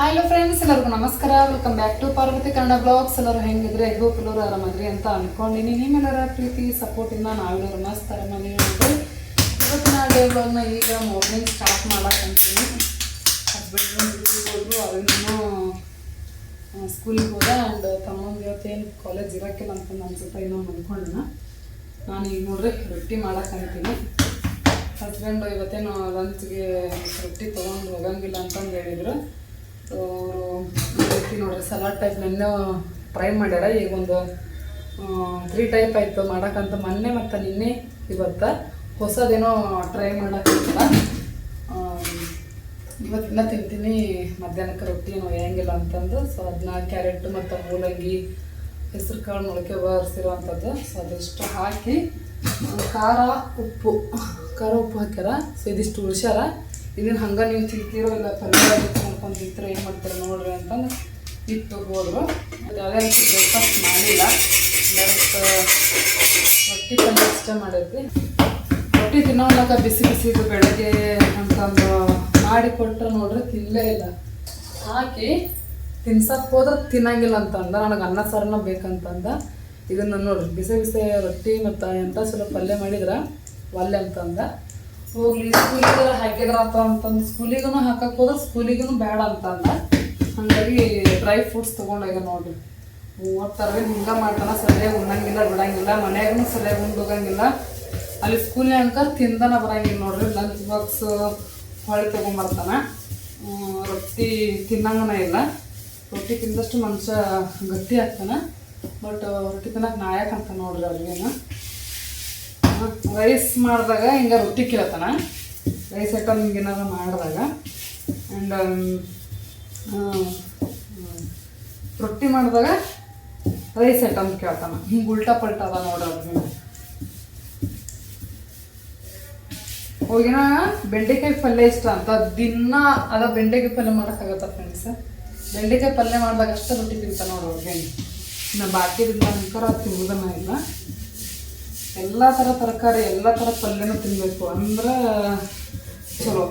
Hello friends ಎಲ್ಲರಿಗೂ ನಮಸ್ಕಾರ. Welcome back to Parvathi Kannada blogs ಎಲ್ಲರೂ ಹೆಂಗಿದ್ರೆ? ಹೋಪ್ ಎಲ್ಲರೂ ಆರಾಮಾದ್ರಿ ಅಂತ ಅನ್ಕೊಂಡಿನಿ. ನಿಮ್ಮೆಲ್ಲರ ಪ್ರೀತಿ ಸಪೋರ್ಟಿಂದ ನಾವೆಲ್ಲರೂ ಮಸ್ತ್ ಆರಾಮಾಗಿ ಇವತ್ತಿನ ಡೇ ಬ್ಲಾಗ್ನ ಈಗ ಮಾರ್ನಿಂಗ್ ಸ್ಟಾರ್ಟ್ ಮಾಡಕ್ಕಂತೀನಿ ಹಸ್ಬೆಂಡ್ ಅವನು ಸ್ಕೂಲಿಗೆ ಹೋದ ಆ್ಯಂಡ್ ತಮ್ಮಂಗೆ ಇವತ್ತೇನು ಕಾಲೇಜ್ ಇರೋಕ್ಕಿಲ್ಲ ಅಂತ ಅನ್ಸುತ್ತೆ ಏನೋ ಅಂದ್ಕೊಂಡ ನಾನು ಈಗ ನೋಡ್ರಿ ರೊಟ್ಟಿ ಮಾಡಕ್ಕಂತೀನಿ ಹಸ್ಬೆಂಡು ಇವತ್ತೇನು ಲಂಚ್ಗೆ ರೊಟ್ಟಿ ತೊಗೊಂಡು ಹೋಗಂಗಿಲ್ಲ ಅಂತಂದು ಹೇಳಿದ್ರು. ಸೊ ಅವರು ನೋಡ್ರಿ ಸಲಾಡ್ ಟೈಪ್ ನಿನ್ನೆ ಟ್ರೈ ಮಾಡ್ಯಾರ. ಈಗ ಒಂದು ತ್ರೀ ಟೈಪ್ ಆಯಿತು. ಮಾಡೋಕ್ಕಂತ ಮೊನ್ನೆ ಮತ್ತು ನಿನ್ನೆ ಇವತ್ತು ಹೊಸದೇನೋ ಟ್ರೈ ಮಾಡೋಕ್ಕಂತ. ಇವತ್ತಿನ ತಿಂತೀನಿ. ಮಧ್ಯಾಹ್ನಕ್ಕೆ ರೊಟ್ಟಿ ಏನು ಹೆಂಗಿಲ್ಲ ಅಂತಂದು. ಸೊ ಅದನ್ನ ಕ್ಯಾರೆಟ್ ಮತ್ತು ಮೂಲಂಗಿ, ಹೆಸರು ಕಾಳು ಮೊಳಕೆ ಬರ್ಸಿರೋವಂಥದ್ದು ಸೊ ಅದಿಷ್ಟು ಹಾಕಿ, ಖಾರ, ಉಪ್ಪು ಖಾರ ಉಪ್ಪು ಹಾಕ್ಯಾರ. ಸೊ ಇದಿಷ್ಟು ಉಳ್ಸ್ಯಾರ. ಇದನ್ನು ಹಂಗೆ ನೀವು ತಿಂತೀರೋ ಇಲ್ಲ ಪಲ್ಯ ಮಾಡ್ಕೊಂಡು ಏನು ಮಾಡ್ತಾರೆ ನೋಡ್ರಿ ಅಂತಂದು ಇಟ್ಟು ಹೋದ್ರು. ಅದೇ ರೀತಿ ಬ್ರೇಕ್ಫಾಸ್ಟ್ ಮಾಡಿಲ್ಲ. ಡೈರೆಕ್ಟ್ ರೊಟ್ಟಿ ಪಲ್ಯ ಅಷ್ಟೇ ಮಾಡಿದ್ವಿ. ರೊಟ್ಟಿ ತಿನ್ನೋವಾಗ ಬಿಸಿ ಬಿಸಿ ಬೆಳಗ್ಗೆ ಅಂತಂದು ಮಾಡಿಕೊಟ್ರೆ ನೋಡ್ರಿ ತಿನ್ನಲೇ ಇಲ್ಲ. ಹಾಕಿ ತಿನ್ಸಕ್ಕೆ ಹೋದ್ರೆ ತಿನ್ನಂಗಿಲ್ಲ ಅಂತಂದ. ನನಗೆ ಅನ್ನ ಸಾರನ್ನ ಬೇಕಂತಂದ. ಇದನ್ನು ನೋಡ್ರಿ, ಬಿಸಿ ಬಿಸಿ ರೊಟ್ಟಿ ಮತ್ತು ಎಂಥ ಸ್ವಲ್ಪ ಪಲ್ಯ ಮಾಡಿದ್ರೆ ಒಲ್ಲೆ ಅಂತಂದ. ಹೋಗ್ಲಿ ಸ್ಕೂಲಿಗೆ ಹಾಕಿದ್ರಪ್ಪ ಅಂತ ಅಂತಂದು. ಸ್ಕೂಲಿಗೂ ಹಾಕಕ್ಕೆ ಹೋದ್ರೆ ಸ್ಕೂಲಿಗೂ ಬೇಡ ಅಂತಂದ. ಹಾಗಾಗಿ ಡ್ರೈ ಫ್ರೂಟ್ಸ್ ತೊಗೊಂಡೋಗ ನೋಡ್ರಿ. ಓದ್ತಾರೆ ಹಿಂಗೆ ಮಾಡ್ತಾನ, ಸರಿಯಾಗಿ ಉಣ್ಣಂಗಿಲ್ಲ, ಬಿಡಂಗಿಲ್ಲ ಮನ್ಯಾಗೂ ಸರಿಯಾಗಿ ಉಂಡು ಅಲ್ಲಿ ಸ್ಕೂಲ್ನಾಗ ಅಂತ ತಿಂದನ ಬರಂಗಿಲ್ಲ ನೋಡ್ರಿ ಲಂಚ್ ಬಾಕ್ಸ್ ಹೊಳೆ ತಗೊಂಡ್ಬರ್ತಾನ ರೊಟ್ಟಿ ತಿನ್ನಂಗನ ಇಲ್ಲ. ರೊಟ್ಟಿ ತಿಂದಷ್ಟು ಮನುಷ್ಯ ಗಟ್ಟಿ ಆಗ್ತಾನ. ಬಟ್ ರೊಟ್ಟಿ ತಿನ್ನಕ್ಕೆ ನಾಯಕ್ ಅಂತ ನೋಡ್ರಿ ಅವ್ರಿಗೇನು. ರೈಸ್ ಮಾಡಿದಾಗ ಹಿಂಗೆ ರೊಟ್ಟಿ ಕೇಳ್ತಾನ ರೈಸ್ ಐಟಮ್ ಹಿಂಗೆ ಏನಾರು ಮಾಡಿದಾಗ. ಆ್ಯಂಡ್ ರೊಟ್ಟಿ ಮಾಡಿದಾಗ ರೈಸ್ ಐಟಮ್ ಕೇಳ್ತಾನ. ಹಿಂಗೆ ಉಲ್ಟಾ ಪಲ್ಟ ಅದ ಅವ್ರಿಗೆ ಹೋಗಿನ ಬೆಂಡೆಕಾಯಿ ಪಲ್ಯ ಇಷ್ಟ ಅಂತ. ದಿನ ಅದ ಬೆಂಡೆಕಾಯಿ ಪಲ್ಯ ಮಾಡೋಕ್ಕಾಗತ್ತ ಫ್ರೆಂಡ್ಸ್ ಬೆಂಡೆಕಾಯಿ ಪಲ್ಯ ಮಾಡಿದಾಗ ಅಷ್ಟೇ ರೊಟ್ಟಿ ತಿಂತಾನೆ ನೋಡೋರ್ಗೆ ಇನ್ನು ಬಾಕಿ ನಂತರ ತಿನ್ನೋದನ್ನ ಇಲ್ಲ. ಎಲ್ಲ ಥರ ತರಕಾರಿ, ಎಲ್ಲ ಥರ ಪಲ್ಯನೂ ತಿನ್ನಬೇಕು ಅಂದ್ರೆ ಚಲೋ.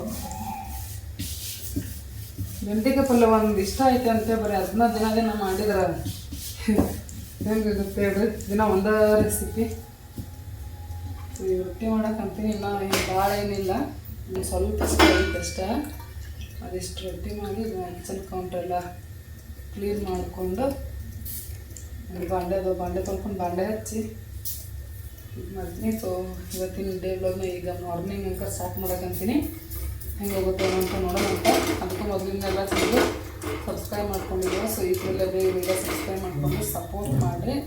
ಬೆಂಡೆಕಾಯಿ ಪಲ್ಯ ಒಂದು ಇಷ್ಟ ಐತೆ ಅಂತ ಬರೀ ಅದನ್ನ ದಿನ ದಿನ ಮಾಡಿದ್ರೆ ಹೆಂಗಾಗುತ್ತೆ ಹೇಳ್ರಿ? ದಿನ ಒಂದೇ ರೆಸಿಪಿ ರೊಟ್ಟಿ ಮಾಡಕ್ಕಂತೀನಿ ಇಲ್ಲ ಏನು ಭಾಳ ಏನಿಲ್ಲ. ಒಂದು ಸ್ವಲ್ಪ ಕಷ್ಟ ಅದಿಷ್ಟು ರೊಟ್ಟಿ ಮಾಡಿ ಕಿಚನ್ ಕೌಂಟ್ರೆಲ್ಲ ಕ್ಲೀನ್ ಮಾಡಿಕೊಂಡು, ಒಂದು ಬಾಂಡೆ ತೊಳ್ಕೊಂಡು ಬಾಂಡೆ ಹಚ್ಚಿ ಮಾಡ್ತೀನಿ. ಸೊ ಇವತ್ತಿನ ಡೇ ಬ್ಲಾಗ್ನ ಈಗ ಮಾರ್ನಿಂಗ್ ಅಂತ ಸ್ಟಾರ್ಟ್ ಮಾಡೋಕ್ಕಂತೀನಿ ಹೆಂಗೆ ಹೋಗುತ್ತೆ ಅಂತ ನೋಡೋಣ ಅಂತ. ಅದಕ್ಕೆ ಮೊದಲಿಂದೆಲ್ಲ ಚಂದ ಸಬ್ಸ್ಕ್ರೈಬ್ ಮಾಡ್ಕೊಂಡಿದ್ದೆ ಸೊ ಈ ಬೇಗ ಬೇಗ ಸಬ್ಸ್ಕ್ರೈಬ್ ಮಾಡಿಕೊಂಡು ಸಪೋರ್ಟ್ ಮಾಡಿರಿ.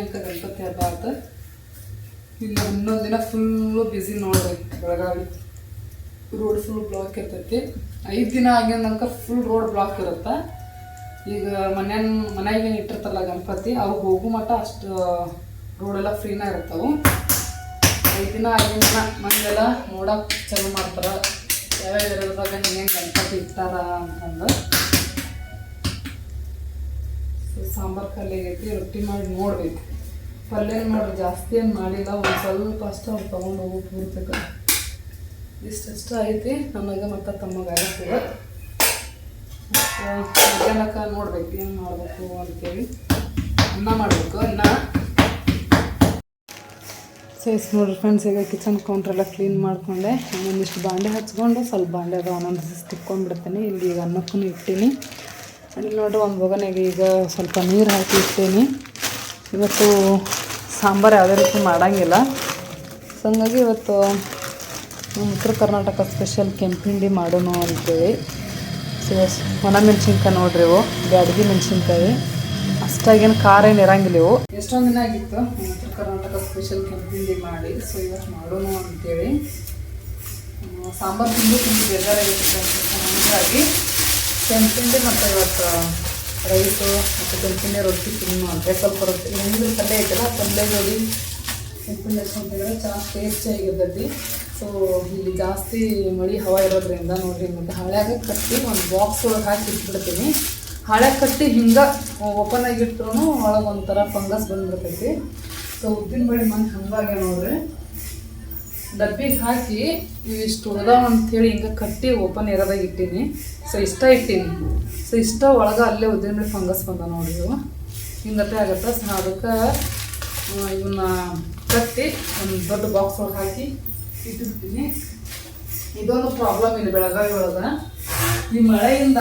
ಅಂತ ಗಣಪತಿ ಹಬ್ಬ ಇಲ್ಲಿ, ಇನ್ನೊಂದು ದಿನ ಫುಲ್ಲು ಬ್ಯುಸಿ ನೋಡ್ರಿ ಬೆಳಗಾವಿ. ರೋಡ್ ಫುಲ್ ಬ್ಲಾಕ್ ಇರ್ತೈತಿ. ಐದು ದಿನ ಆಗ್ಯಂದಂಕ ಫುಲ್ ರೋಡ್ ಬ್ಲಾಕ್ ಇರುತ್ತೆ. ಈಗ ಮನ್ಯಾನ, ಮನ್ಯಾಗ ಏನು ಇಟ್ಟಿರ್ತಾರಲ್ಲ ಗಣಪತಿ ಅವು ಹೋಗೋ ಮಟ್ಟ ಅಷ್ಟು ರೋಡೆಲ್ಲ ಫ್ರೀನ ಇರ್ತಾವೆ. ಐದು ದಿನ ಆಗಿನ ದಿನ ಮಂದೆಲ್ಲ ನೋಡಕ್ಕೆ ಚಲೋ ಮಾಡ್ತಾರೆ. ಯಾವ್ಯಾವ ಇರೋದಾಗ ಗಣಪತಿ ಇಟ್ಟಾರ ಅಂತಂದು. ಸಾಂಬಾರ್ ಕಲ್ಲಿ ಐತಿ ರೊಟ್ಟಿ ಮಾಡಿ ನೋಡ್ಬೇಕು. ಪಲ್ಯ ಏನು ಮಾಡ್ರಿ, ಜಾಸ್ತಿ ಏನು ಮಾಡಿಲ್ಲ, ಒಂದು ಸ್ವಲ್ಪ ಅಷ್ಟು ಅವ್ರು ತೊಗೊಂಡು ಹೋಗಿ ಪೂರ್ತಕ್ಕೆ ಇಷ್ಟಷ್ಟು ಐತಿ ನಮಗೆ ಮತ್ತು ತಮ್ಮಗಾಗತ್ತದ ಮಧ್ಯಾಹ್ನಕ್ಕೆ ನೋಡ್ಬೇಕು, ಏನು ಮಾಡಬೇಕು ಅಂತೇಳಿ. ಅನ್ನ ಮಾಡಬೇಕು, ಅನ್ನ. ಸೊ ಇಷ್ಟು ನೋಡ್ರಿ ಫ್ರೆಂಡ್ಸ್ ಈಗ ಕಿಚನ್ ಕೌಂಟ್ರ್ ಎಲ್ಲ ಕ್ಲೀನ್ ಮಾಡಿಕೊಂಡೆ. ಒಂದಿಷ್ಟು ಬಾಂಡೆ ಹಚ್ಕೊಂಡು, ಸ್ವಲ್ಪ ಬಾಂಡೆ ಅದು ಒಂದೊಂದು ತಿಕ್ಕೊಂಡ್ಬಿಡ್ತೀನಿ ಇಲ್ಲಿ ಈಗ ಅನ್ನಕ್ಕೂ ಇಟ್ಟೀನಿ. ಅಲ್ಲಿ ನೋಡ್ರಿ ಒಂದು ಬೊಗನೆಗೆ ಈಗ ಸ್ವಲ್ಪ ನೀರು ಹಾಕಿ ಇಟ್ಟೀನಿ ಇವತ್ತು ಸಾಂಬಾರು ಯಾವುದೇ ರೀತಿ ಮಾಡೋಂಗಿಲ್ಲ. ಸೊ ಹಂಗಾಗಿ ಇವತ್ತು ಉತ್ತರ ಕರ್ನಾಟಕ ಸ್ಪೆಷಲ್ ಕೆಂಪಿಂಡಿ ಮಾಡೋಣ ಅಂತೇಳಿ. ಸೊ ಒಣ ಮೆಣಸಿನ್ಕಾಯಿ ನೋಡ್ರಿ ಇವು. ಬ್ಯಾಡಗಿ ಮೆಣಸಿನ್ಕಾಯಿ. ಅಷ್ಟಾಗೇನು ಖಾರ ಏನು ಇರಂಗಿಲ್ಲ ಇವು. ಎಷ್ಟೊಂದು ದಿನ ಆಗಿತ್ತು, ಉತ್ತರ ಕರ್ನಾಟಕ ಸ್ಪೆಷಲ್ ಕೆಂಪಿಂಡಿ ಮಾಡಿ ಸೊ ಇವತ್ತು ಮಾಡೋಣ ಅಂತೇಳಿ. ಸಾಂಬಾರು ತಿಂದು ತಿಂದು ಬೇಜಾರಾಗಿತ್ತು ಹಾಗಾಗಿ ಕೆಂಪಿಂಡಿ ಮತ್ತು ಇವತ್ತು ರೈಸು ಮತ್ತು ಕೆಂಪಿಂಡಿ ರೊಟ್ಟಿ ತಿನ್ನು ಅಂತ ಸ್ವಲ್ಪ ರೊಟ್ಟಿ ಹೆಂಗಿದ್ರು ಪಲ್ಯ ಐತಲ್ಲ ಪಲ್ಯ ಜೋಡಿ ಕೆಂಪಿಂಡಿ ಹಚ್ಕೊಂತಿದ್ರೆ ಚೆನ್ನಾಗಿ ಟೇಸ್ಟ್ ಆಗಿರ್ತೈತಿ ಸೊ ಇಲ್ಲಿ ಜಾಸ್ತಿ ಮಳಿ ಹವ ಇರೋದ್ರಿಂದ ನೋಡಿರಿ ಮತ್ತು ಹಳ್ಯಾಗ ಕಟ್ಟಿ ಒಂದು ಬಾಕ್ಸ್ ಒಳಗೆ ಹಾಕಿ ಇಟ್ಬಿಡ್ತೀನಿ. ಹಳೆ ಕಟ್ಟಿ ಹಿಂಗೆ ಓಪನ್ ಆಗಿಟ್ರು ಒಳಗೆ ಒಂಥರ ಫಂಗಸ್ ಬಂದ್ಬಿಡ್ತೈತಿ. ಸೊ ಉದ್ದಿನ ಬಳಿ ಮನೆ ಹಂಗಾಗೆ ನೋಡ್ರಿ. ಡಬ್ಬಿಗೆ ಹಾಕಿ ಇವಿಷ್ಟು ಉಳ್ದಾವ ಅಂಥೇಳಿ ಹಿಂಗೆ ಕಟ್ಟಿ ಓಪನ್ ಇರೋದಾಗ ಇಟ್ಟೀನಿ. ಸೊ ಇಷ್ಟ ಇಟ್ಟೀನಿ. ಸೊ ಇಷ್ಟ ಒಳಗೆ ಅಲ್ಲೇ ಉದ್ದಿನ ಫಂಗಸ್ ಬಂದ ನೋಡಿ ಇವು. ಹಿಂಗತ್ತೆ ಆಗತ್ತೆ. ಸೊ ಅದಕ್ಕೆ ಇವನ್ನ ಕಟ್ಟಿ ಒಂದು ದೊಡ್ಡ ಬಾಕ್ಸ್ ಒಳಗೆ ಹಾಕಿ ಇಟ್ಟಿರ್ತೀನಿ ಇದೊಂದು ಪ್ರಾಬ್ಲಮ್ ಇದೆ ಬೆಳಗಾವಿ ಒಳಗೆ. ಈ ಮಳೆಯಿಂದ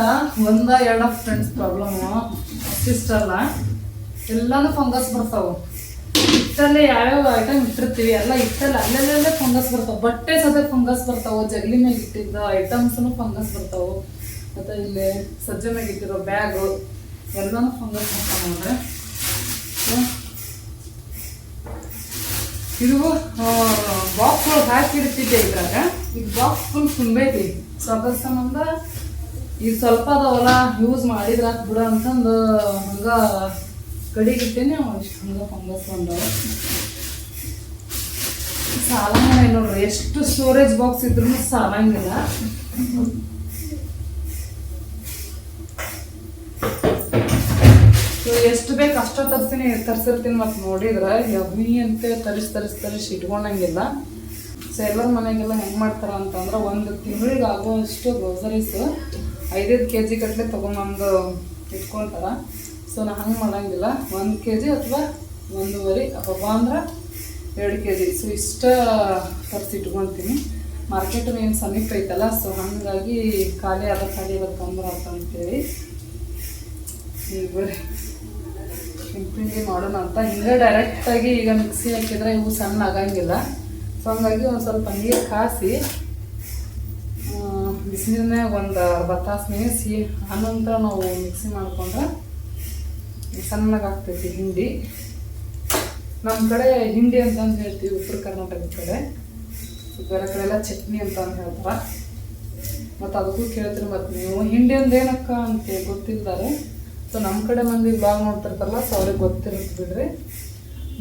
ಒಂದ, ಎರಡ ಫ್ರೆಂಡ್ಸ್ ಪ್ರಾಬ್ಲಮ್ಮು ಅಷ್ಟಿಷ್ಟಲ್ಲ ಎಲ್ಲಾನು ಫಂಗಸ್ ಬರ್ತಾವೆ. ಹಿಟ್ಟಲ್ಲೇ ಯಾವ್ಯಾವ ಐಟಮ್ ಇಟ್ಟಿರ್ತೀವಿ, ಎಲ್ಲ ಇಟ್ಟಲ್ಲ ಅಲ್ಲೆಲ್ಲೇ ಫಂಗಸ್ ಬರ್ತಾವೆ. ಬಟ್ಟೆ ಸದ್ಯ ಫಂಗಸ್ ಬರ್ತಾವೆ. ಜಗಲಿ ಮ್ಯಾಗ ಇಟ್ಟಿದ್ದ ಐಟಮ್ಸೂ ಫಂಗಸ್ ಬರ್ತಾವೆ. ಮತ್ತು ಇಲ್ಲಿ ಸಜ್ಜೆ ಮ್ಯಾಗ ಇಟ್ಟಿರೋ ಬ್ಯಾಗು ಎಲ್ಲಾನು ಫಂಗಸ್ ಬರ್ತಾವೆ ನೋಡ್ರಿ. ಇದು ಬಾಕ್ಸ್ ಒಳಗೆ ಹಾಕಿ ಇಡ್ತಿದ್ದೆ ಇದ್ರಾಗ. ಇದು ಬಾಕ್ಸ್ ಫುಲ್ ತುಂಬೈತಿ. ಸೊ ಅದ್ರ ಸಂಬಂಧ ಈಗ ಸ್ವಲ್ಪ ಅದಾವಲ್ಲ ಯೂಸ್ ಮಾಡಿದ್ರ ಬಿಡ ಅಂತಂದು ಹಂಗೆ ಕಡಿಗಿಟ್ಟೇನೆ ಇಷ್ಟು ಹಂಗೆ ಫಂಗಸ್ ಬಂದವ. ಸಾಲಂಗಿಲ್ಲ ನೋಡ್ರಿ, ಎಷ್ಟು ಸ್ಟೋರೇಜ್ ಬಾಕ್ಸ್ ಇದ್ರೂ ಸಾಲಂಗಿಲ್ಲ. ಎಷ್ಟು ಬೇಕು ಅಷ್ಟು ತರಿಸ್ತೀನಿ ತರಿಸಿರ್ತೀನಿ ಮತ್ತು ನೋಡಿದ್ರೆ ಯವಿ ಅಂತ ತರಿಸಿ ತರಿಸಿ ತರಿಸಿ ಇಟ್ಕೊಂಡಂಗಿಲ್ಲ. ಸೊ ಎಲ್ಲರ ಮನೆಗೆಲ್ಲ ಹೆಂಗೆ ಮಾಡ್ತಾರೆ ಅಂತಂದ್ರೆ ಒಂದು ತಿಂಗಳಿಗೆ ಆಗುವಷ್ಟು ಗ್ರೋಸರೀಸ್ ಐದೈದು ಕೆ ಜಿ ಕಟ್ಟಲೆ ತೊಗೊಂಬಂದು ಇಟ್ಕೊತಾರ. ಸೊ ನಾನು ಹಂಗೆ ಮಾಡೋಂಗಿಲ್ಲ. ಒಂದು ಕೆ ಜಿ ಅಥವಾ ಒಂದೂವರೆ, ಅಬ್ಬಬ್ಬ ಅಂದ್ರೆ ಎರಡು ಕೆ ಜಿ ಸೊ ಇಷ್ಟ ತರಿಸಿ ಇಟ್ಕೊತೀನಿ. ಮಾರ್ಕೆಟ್ ಏನು ಸಮೀಪ ಐತಲ್ಲ ಸೊ ಹಾಗಾಗಿ ಖಾಲಿ ಅದ ಖಾಲಿ ಆದ ತೊಂದ್ರೆ ಅಂತೇಳಿ ಈಗ ಹಿಂಗೆ ಮಾಡೋಣ ಅಂತ. ಹಿಂಗೆ ಡೈರೆಕ್ಟಾಗಿ ಈಗ ಮಿಕ್ಸಿ ಹಾಕಿದ್ರೆ ಇವು ಸಣ್ಣ ಆಗಂಗಿಲ್ಲ. ಸೊ ಹಂಗಾಗಿ ಒಂದು ಸ್ವಲ್ಪ ನೀರು ಕಾಸಿ ಬಿಸಿನೇ ಒಂದು ಅರ್ಧ ತಾಸು ನೆನೆಸಿ, ಆನಂತರ ನಾವು ಮಿಕ್ಸಿ ಮಾಡ್ಕೊಂಡ್ರೆ ಸಣ್ಣಗಾಗ್ತೈತಿ ಹಿಂಡಿ. ನಮ್ಮ ಕಡೆ ಹಿಂಡಿ ಅಂತಂದು ಹೇಳ್ತೀವಿ, ಉತ್ತರ ಕರ್ನಾಟಕದ ಕಡೆ. ಬೇರೆ ಕಡೆ ಎಲ್ಲ ಚಟ್ನಿ ಅಂತ ಹೇಳ್ತಾರೆ. ಮತ್ತು ಅದಕ್ಕೂ ಕೇಳ್ತೀರಿ ಮತ್ತು ನೀವು. ಹಿಂಡಿ ಏನಕ್ಕ ಅಂತ ಗೊತ್ತಿದ್ದಾರೆ ಸೊ ನಮ್ಮ ಕಡೆ ಮಂದಿ ಬ್ಲಾಗ್ ನೋಡ್ತಿರ್ತಾರಲ್ಲ ಸೊ ಅವ್ರಿಗೆ ಗೊತ್ತಿರುತ್ತೆ ಬಿಡ್ರಿ.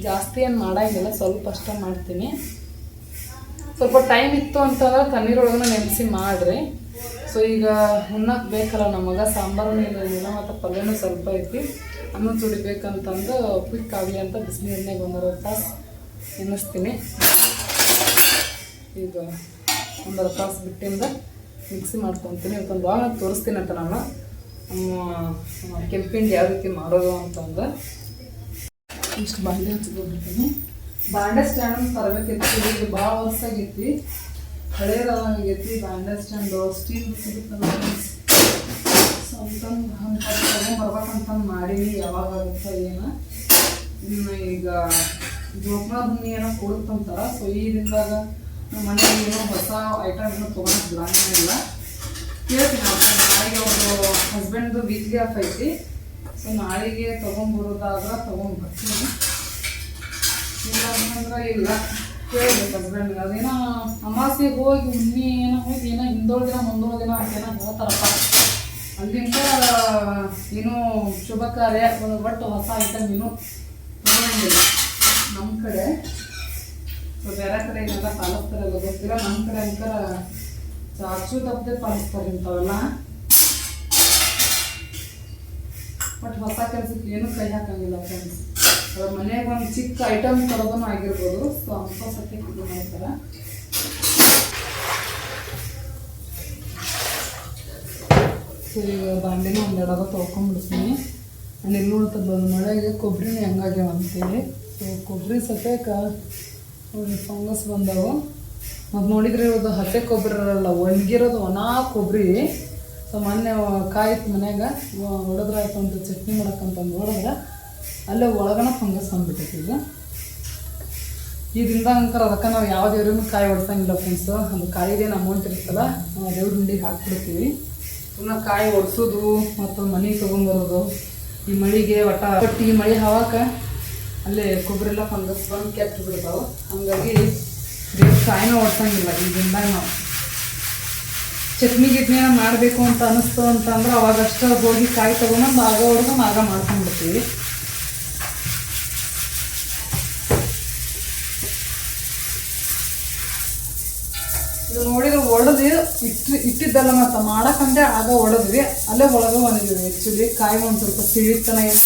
ಜಾಸ್ತಿ ಏನು ಮಾಡೋಂಗಿಲ್ಲ ಸ್ವಲ್ಪ ಅಷ್ಟೇ ಮಾಡ್ತೀನಿ. ಸ್ವಲ್ಪ ಟೈಮ್ ಇತ್ತು ಅಂತಂದ್ರೆ ತಣ್ಣೀರೊಳಗನ ನೆನೆಸಿ ಮಾಡಿರಿ. ಸೊ ಈಗ ಉಣ್ಣಕ್ಕೆ ಬೇಕಲ್ಲ ನಮಗೆ ಸಾಂಬಾರು ಇರೋದಿಲ್ಲ ಮತ್ತು ಪಲ್ಯನೂ ಸ್ವಲ್ಪ ಐತಿ. ಅನ್ನ ತುಡಿಬೇಕಂತಂದು ಕ್ವಿಕ್ ಆಗಲಿ ಅಂತ ಬಿಸಿನೀರನ್ನೇ ಒಂದರ ತಾಸು ನೆನೆಸ್ತೀನಿ ಈಗ ಒಂದರ ತಾಸು ಬಿಟ್ಟಿಂದ ಮಿಕ್ಸಿ ಮಾಡ್ಕೊತೀನಿ. ಇವತ್ತೊಂದು ಭಾಳ ಅಂತ ನಾನು. ಕೆಂಪಿಂಡಿ ಯಾವ ರೀತಿ ಮಾಡೋದು ಅಂತಂದ್ರೆ ಇಷ್ಟು ಬಾಂಡೆ ಹಚ್ಕೊಬಿಡ್ತೀನಿ. ಬಾಂಡೆ ಸ್ಟ್ಯಾಂಡ್ ತರಬೇಕಿತ್ತು ಈಗ ಭಾಳ ಹೊಸಾಗೈತಿ ಹಳೇದಾಗೈತಿ ಬಾಂಡೆ ಸ್ಟ್ಯಾಂಡು ಸ್ಟೀಲ್ ಸಿಗುತ್ತಲ್ಲ ಸೊ ಅಂತಂದು ಅಂತ ತೊಗೊಂಬರ್ಬೇಕಂತಂದು ಮಾಡೀನಿ. ಯಾವಾಗ ಆಗುತ್ತೋ ಏನೋ. ಇನ್ನು ಈಗ ಜೋಪಾನ ಏನೋ ಕೊಡುತ್ತಂತಾರ. ಸೊ ಈ ದಿನದಾಗ ನಮ್ಮ ಮನೆಯಲ್ಲಿ ಏನೋ ಹೊಸ ಐಟಮ್ ಏನೋ ಬಿಡಂಗೇ ಇಲ್ಲ ಕೇಳ್ತೀನಿ ನಾಳೆಗೆ ಅವರು ಹಸ್ಬೆಂಡ್ದು ವೀಕ್ಲಿ ಆಫ್ ಐತಿ. ಸೊ ನಾಳೆಗೆ ತೊಗೊಂಬರೋದಾದ್ರೆ ತೊಗೊಂಬರ್ತೀನಿ ಇಲ್ಲ ಅಂತಂದ್ರೆ ಇಲ್ಲ. ಕೇಳ್ಬೇಕು ಹಸ್ಬೆಂಡ್ಗೆ ಅದೇನೋ ಅಮಾಸೆಗೆ ಹೋಗಿ ಹುಣ್ಣಿ ಏನೋ ಹೋಗಿ ಏನೋ ಹಿಂದೋಳ ದಿನ, ಮುಂದೋಳ ದಿನ ಏನೋ ಹೇಳ್ತಾರಪ್ಪ. ಅಲ್ಲಿಂದ ಏನೂ ಶುಭ ಕಾರ್ಯ ಒಟ್ಟು ಹೊಸ ಐಟಮ್ ಏನು ತೊಗೊಳಂಗಿಲ್ಲ ನಮ್ಮ ಕಡೆ ಸೊ ಬೇರೆ ಕಡೆ ಏನೆಲ್ಲ ಪಾಲಿಸ್ತಾರಲ್ಲ ಗೊತ್ತಿಲ್ಲ. ನಮ್ಮ ಕಡೆ ಅಂತ ಚಾಚು ತಪ್ಪದೆ ಪಾಲಿಸ್ತಾರೆ ಇಂಥವೆಲ್ಲ. ಬಟ್ ಹೊಸ ಕೆಲಸಕ್ಕೆ ಏನೂ ಕೈ ಹಾಕಂಗಿಲ್ಲ ಫ್ರೆಂಡ್ಸ್ ಅವ್ರ ಮನೆಯಾಗ ಒಂದು ಚಿಕ್ಕ ಐಟಮ್ ತರೋದನ್ನು ಆಗಿರ್ಬೋದು ಸೊ ಅಂಥ ಇದು ಮಾಡ್ತಾರೆ. ಸರಿ ಈಗ ಬಾಂಡಿನ ಒಂದೆಡಾಗ ತೊಳ್ಕೊಂಡ್ಬಿಡ್ತೀನಿ ಆ್ಯಂಡ್ ಇಲ್ಲಿ ಉಳ್ತದ ಬಂದು ಮಳೆಗೆ ಕೊಬ್ಬರಿನ ಹೆಂಗಾಗ್ಯಾವ ಅಂತೇಳಿ. ಸೊ ಕೊಬ್ಬರಿ ಸತೇಕ ಫಂಗಸ್ ಬಂದವು. ಮತ್ತು ನೋಡಿದರೆ ಇರೋದು ಹಸೆ ಕೊಬ್ಬರಿ ಇರಲ್ಲ, ಒಣಗಿರೋದು ಒಣ ಕೊಬ್ಬರಿ ಸೊ ಮೊನ್ನೆ ಕಾಯಿತ್ತು ಮನ್ಯಾಗ ಹೊಡೆದ್ರಾಯ್ತು ಅಂತ ಚಟ್ನಿ ಮಾಡಕ್ಕಂತಂದು ಹೊಡೆದ್ರೆ ಅಲ್ಲೇ ಒಳಗನ ಫಂಗಸ್ ಬಂದ್ಬಿಟ್ಟೈತಿ ಈಗ. ಇದರಿಂದ ಅಂಕರ ಅದಕ್ಕೆ ನಾವು ಯಾವ ದೇವ್ರಿಗೂ ಕಾಯಿ ಹೊಡ್ಸಂಗಿಲ್ಲ ಫ್ರೆಂಡ್ಸು ಅದು ಕಾಯಿದೇನು ಅಮೌಂಟ್ ಇರ್ತಲ್ಲ ನಾವು ದೇವ್ರ ಹುಂಡಿಗೆ ಹಾಕ್ಬಿಡ್ತೀವಿ. ಪುನಃ ಕಾಯಿ ಒಡ್ಸೋದು ಮತ್ತು ಮನೆ ತೊಗೊಂಬರೋದು, ಈ ಮಳಿಗೆ ಒಟ್ಟ, ಒಟ್ಟು ಈ ಮಳೆ ಹಾವಾಕ ಅಲ್ಲೇ ಕೊಬ್ಬರಿ ಎಲ್ಲ ಫಂಗಸ್ ಬಂದು ಕೆಟ್ಟು ಬಿಡ್ತಾವೆ ಹಾಗಾಗಿ ದೇವ್ರ ಕಾಯಿನೂ ಹೊಡ್ಸಂಗಿಲ್ಲ ಈ ನಾವು. ಚಟ್ನಿ ಗಿಟ್ನಿನ ಮಾಡಬೇಕು ಅಂತ ಅನಿಸ್ತು ಅಂತಂದ್ರೆ ಅವಾಗಷ್ಟ ಹೋಗಿ ಕಾಯಿ ತೊಗೊಂಡು ಆಗ ಹೊಡ್ಕೊಂಡು ಆಗ ಮಾಡ್ಕೊಂಡ್ಬಿಡ್ತೀವಿ. ಇದು ನೋಡಿದ್ರೆ ಒಡೆದು ಇಟ್ಟು, ಇಟ್ಟಿದ್ದಲ್ಲ ಮತ್ತು ಮಾಡಕ್ಕಂದ್ರೆ ಆಗ ಒಡೆದ್ವಿ. ಅಲ್ಲೇ ಒಳಗೆ ಬಂದಿದ್ವಿ ಆ್ಯಕ್ಚುಲಿ ಕಾಯಿ ಒಂದು ಸ್ವಲ್ಪ ತಿಳಿತನ ಏನು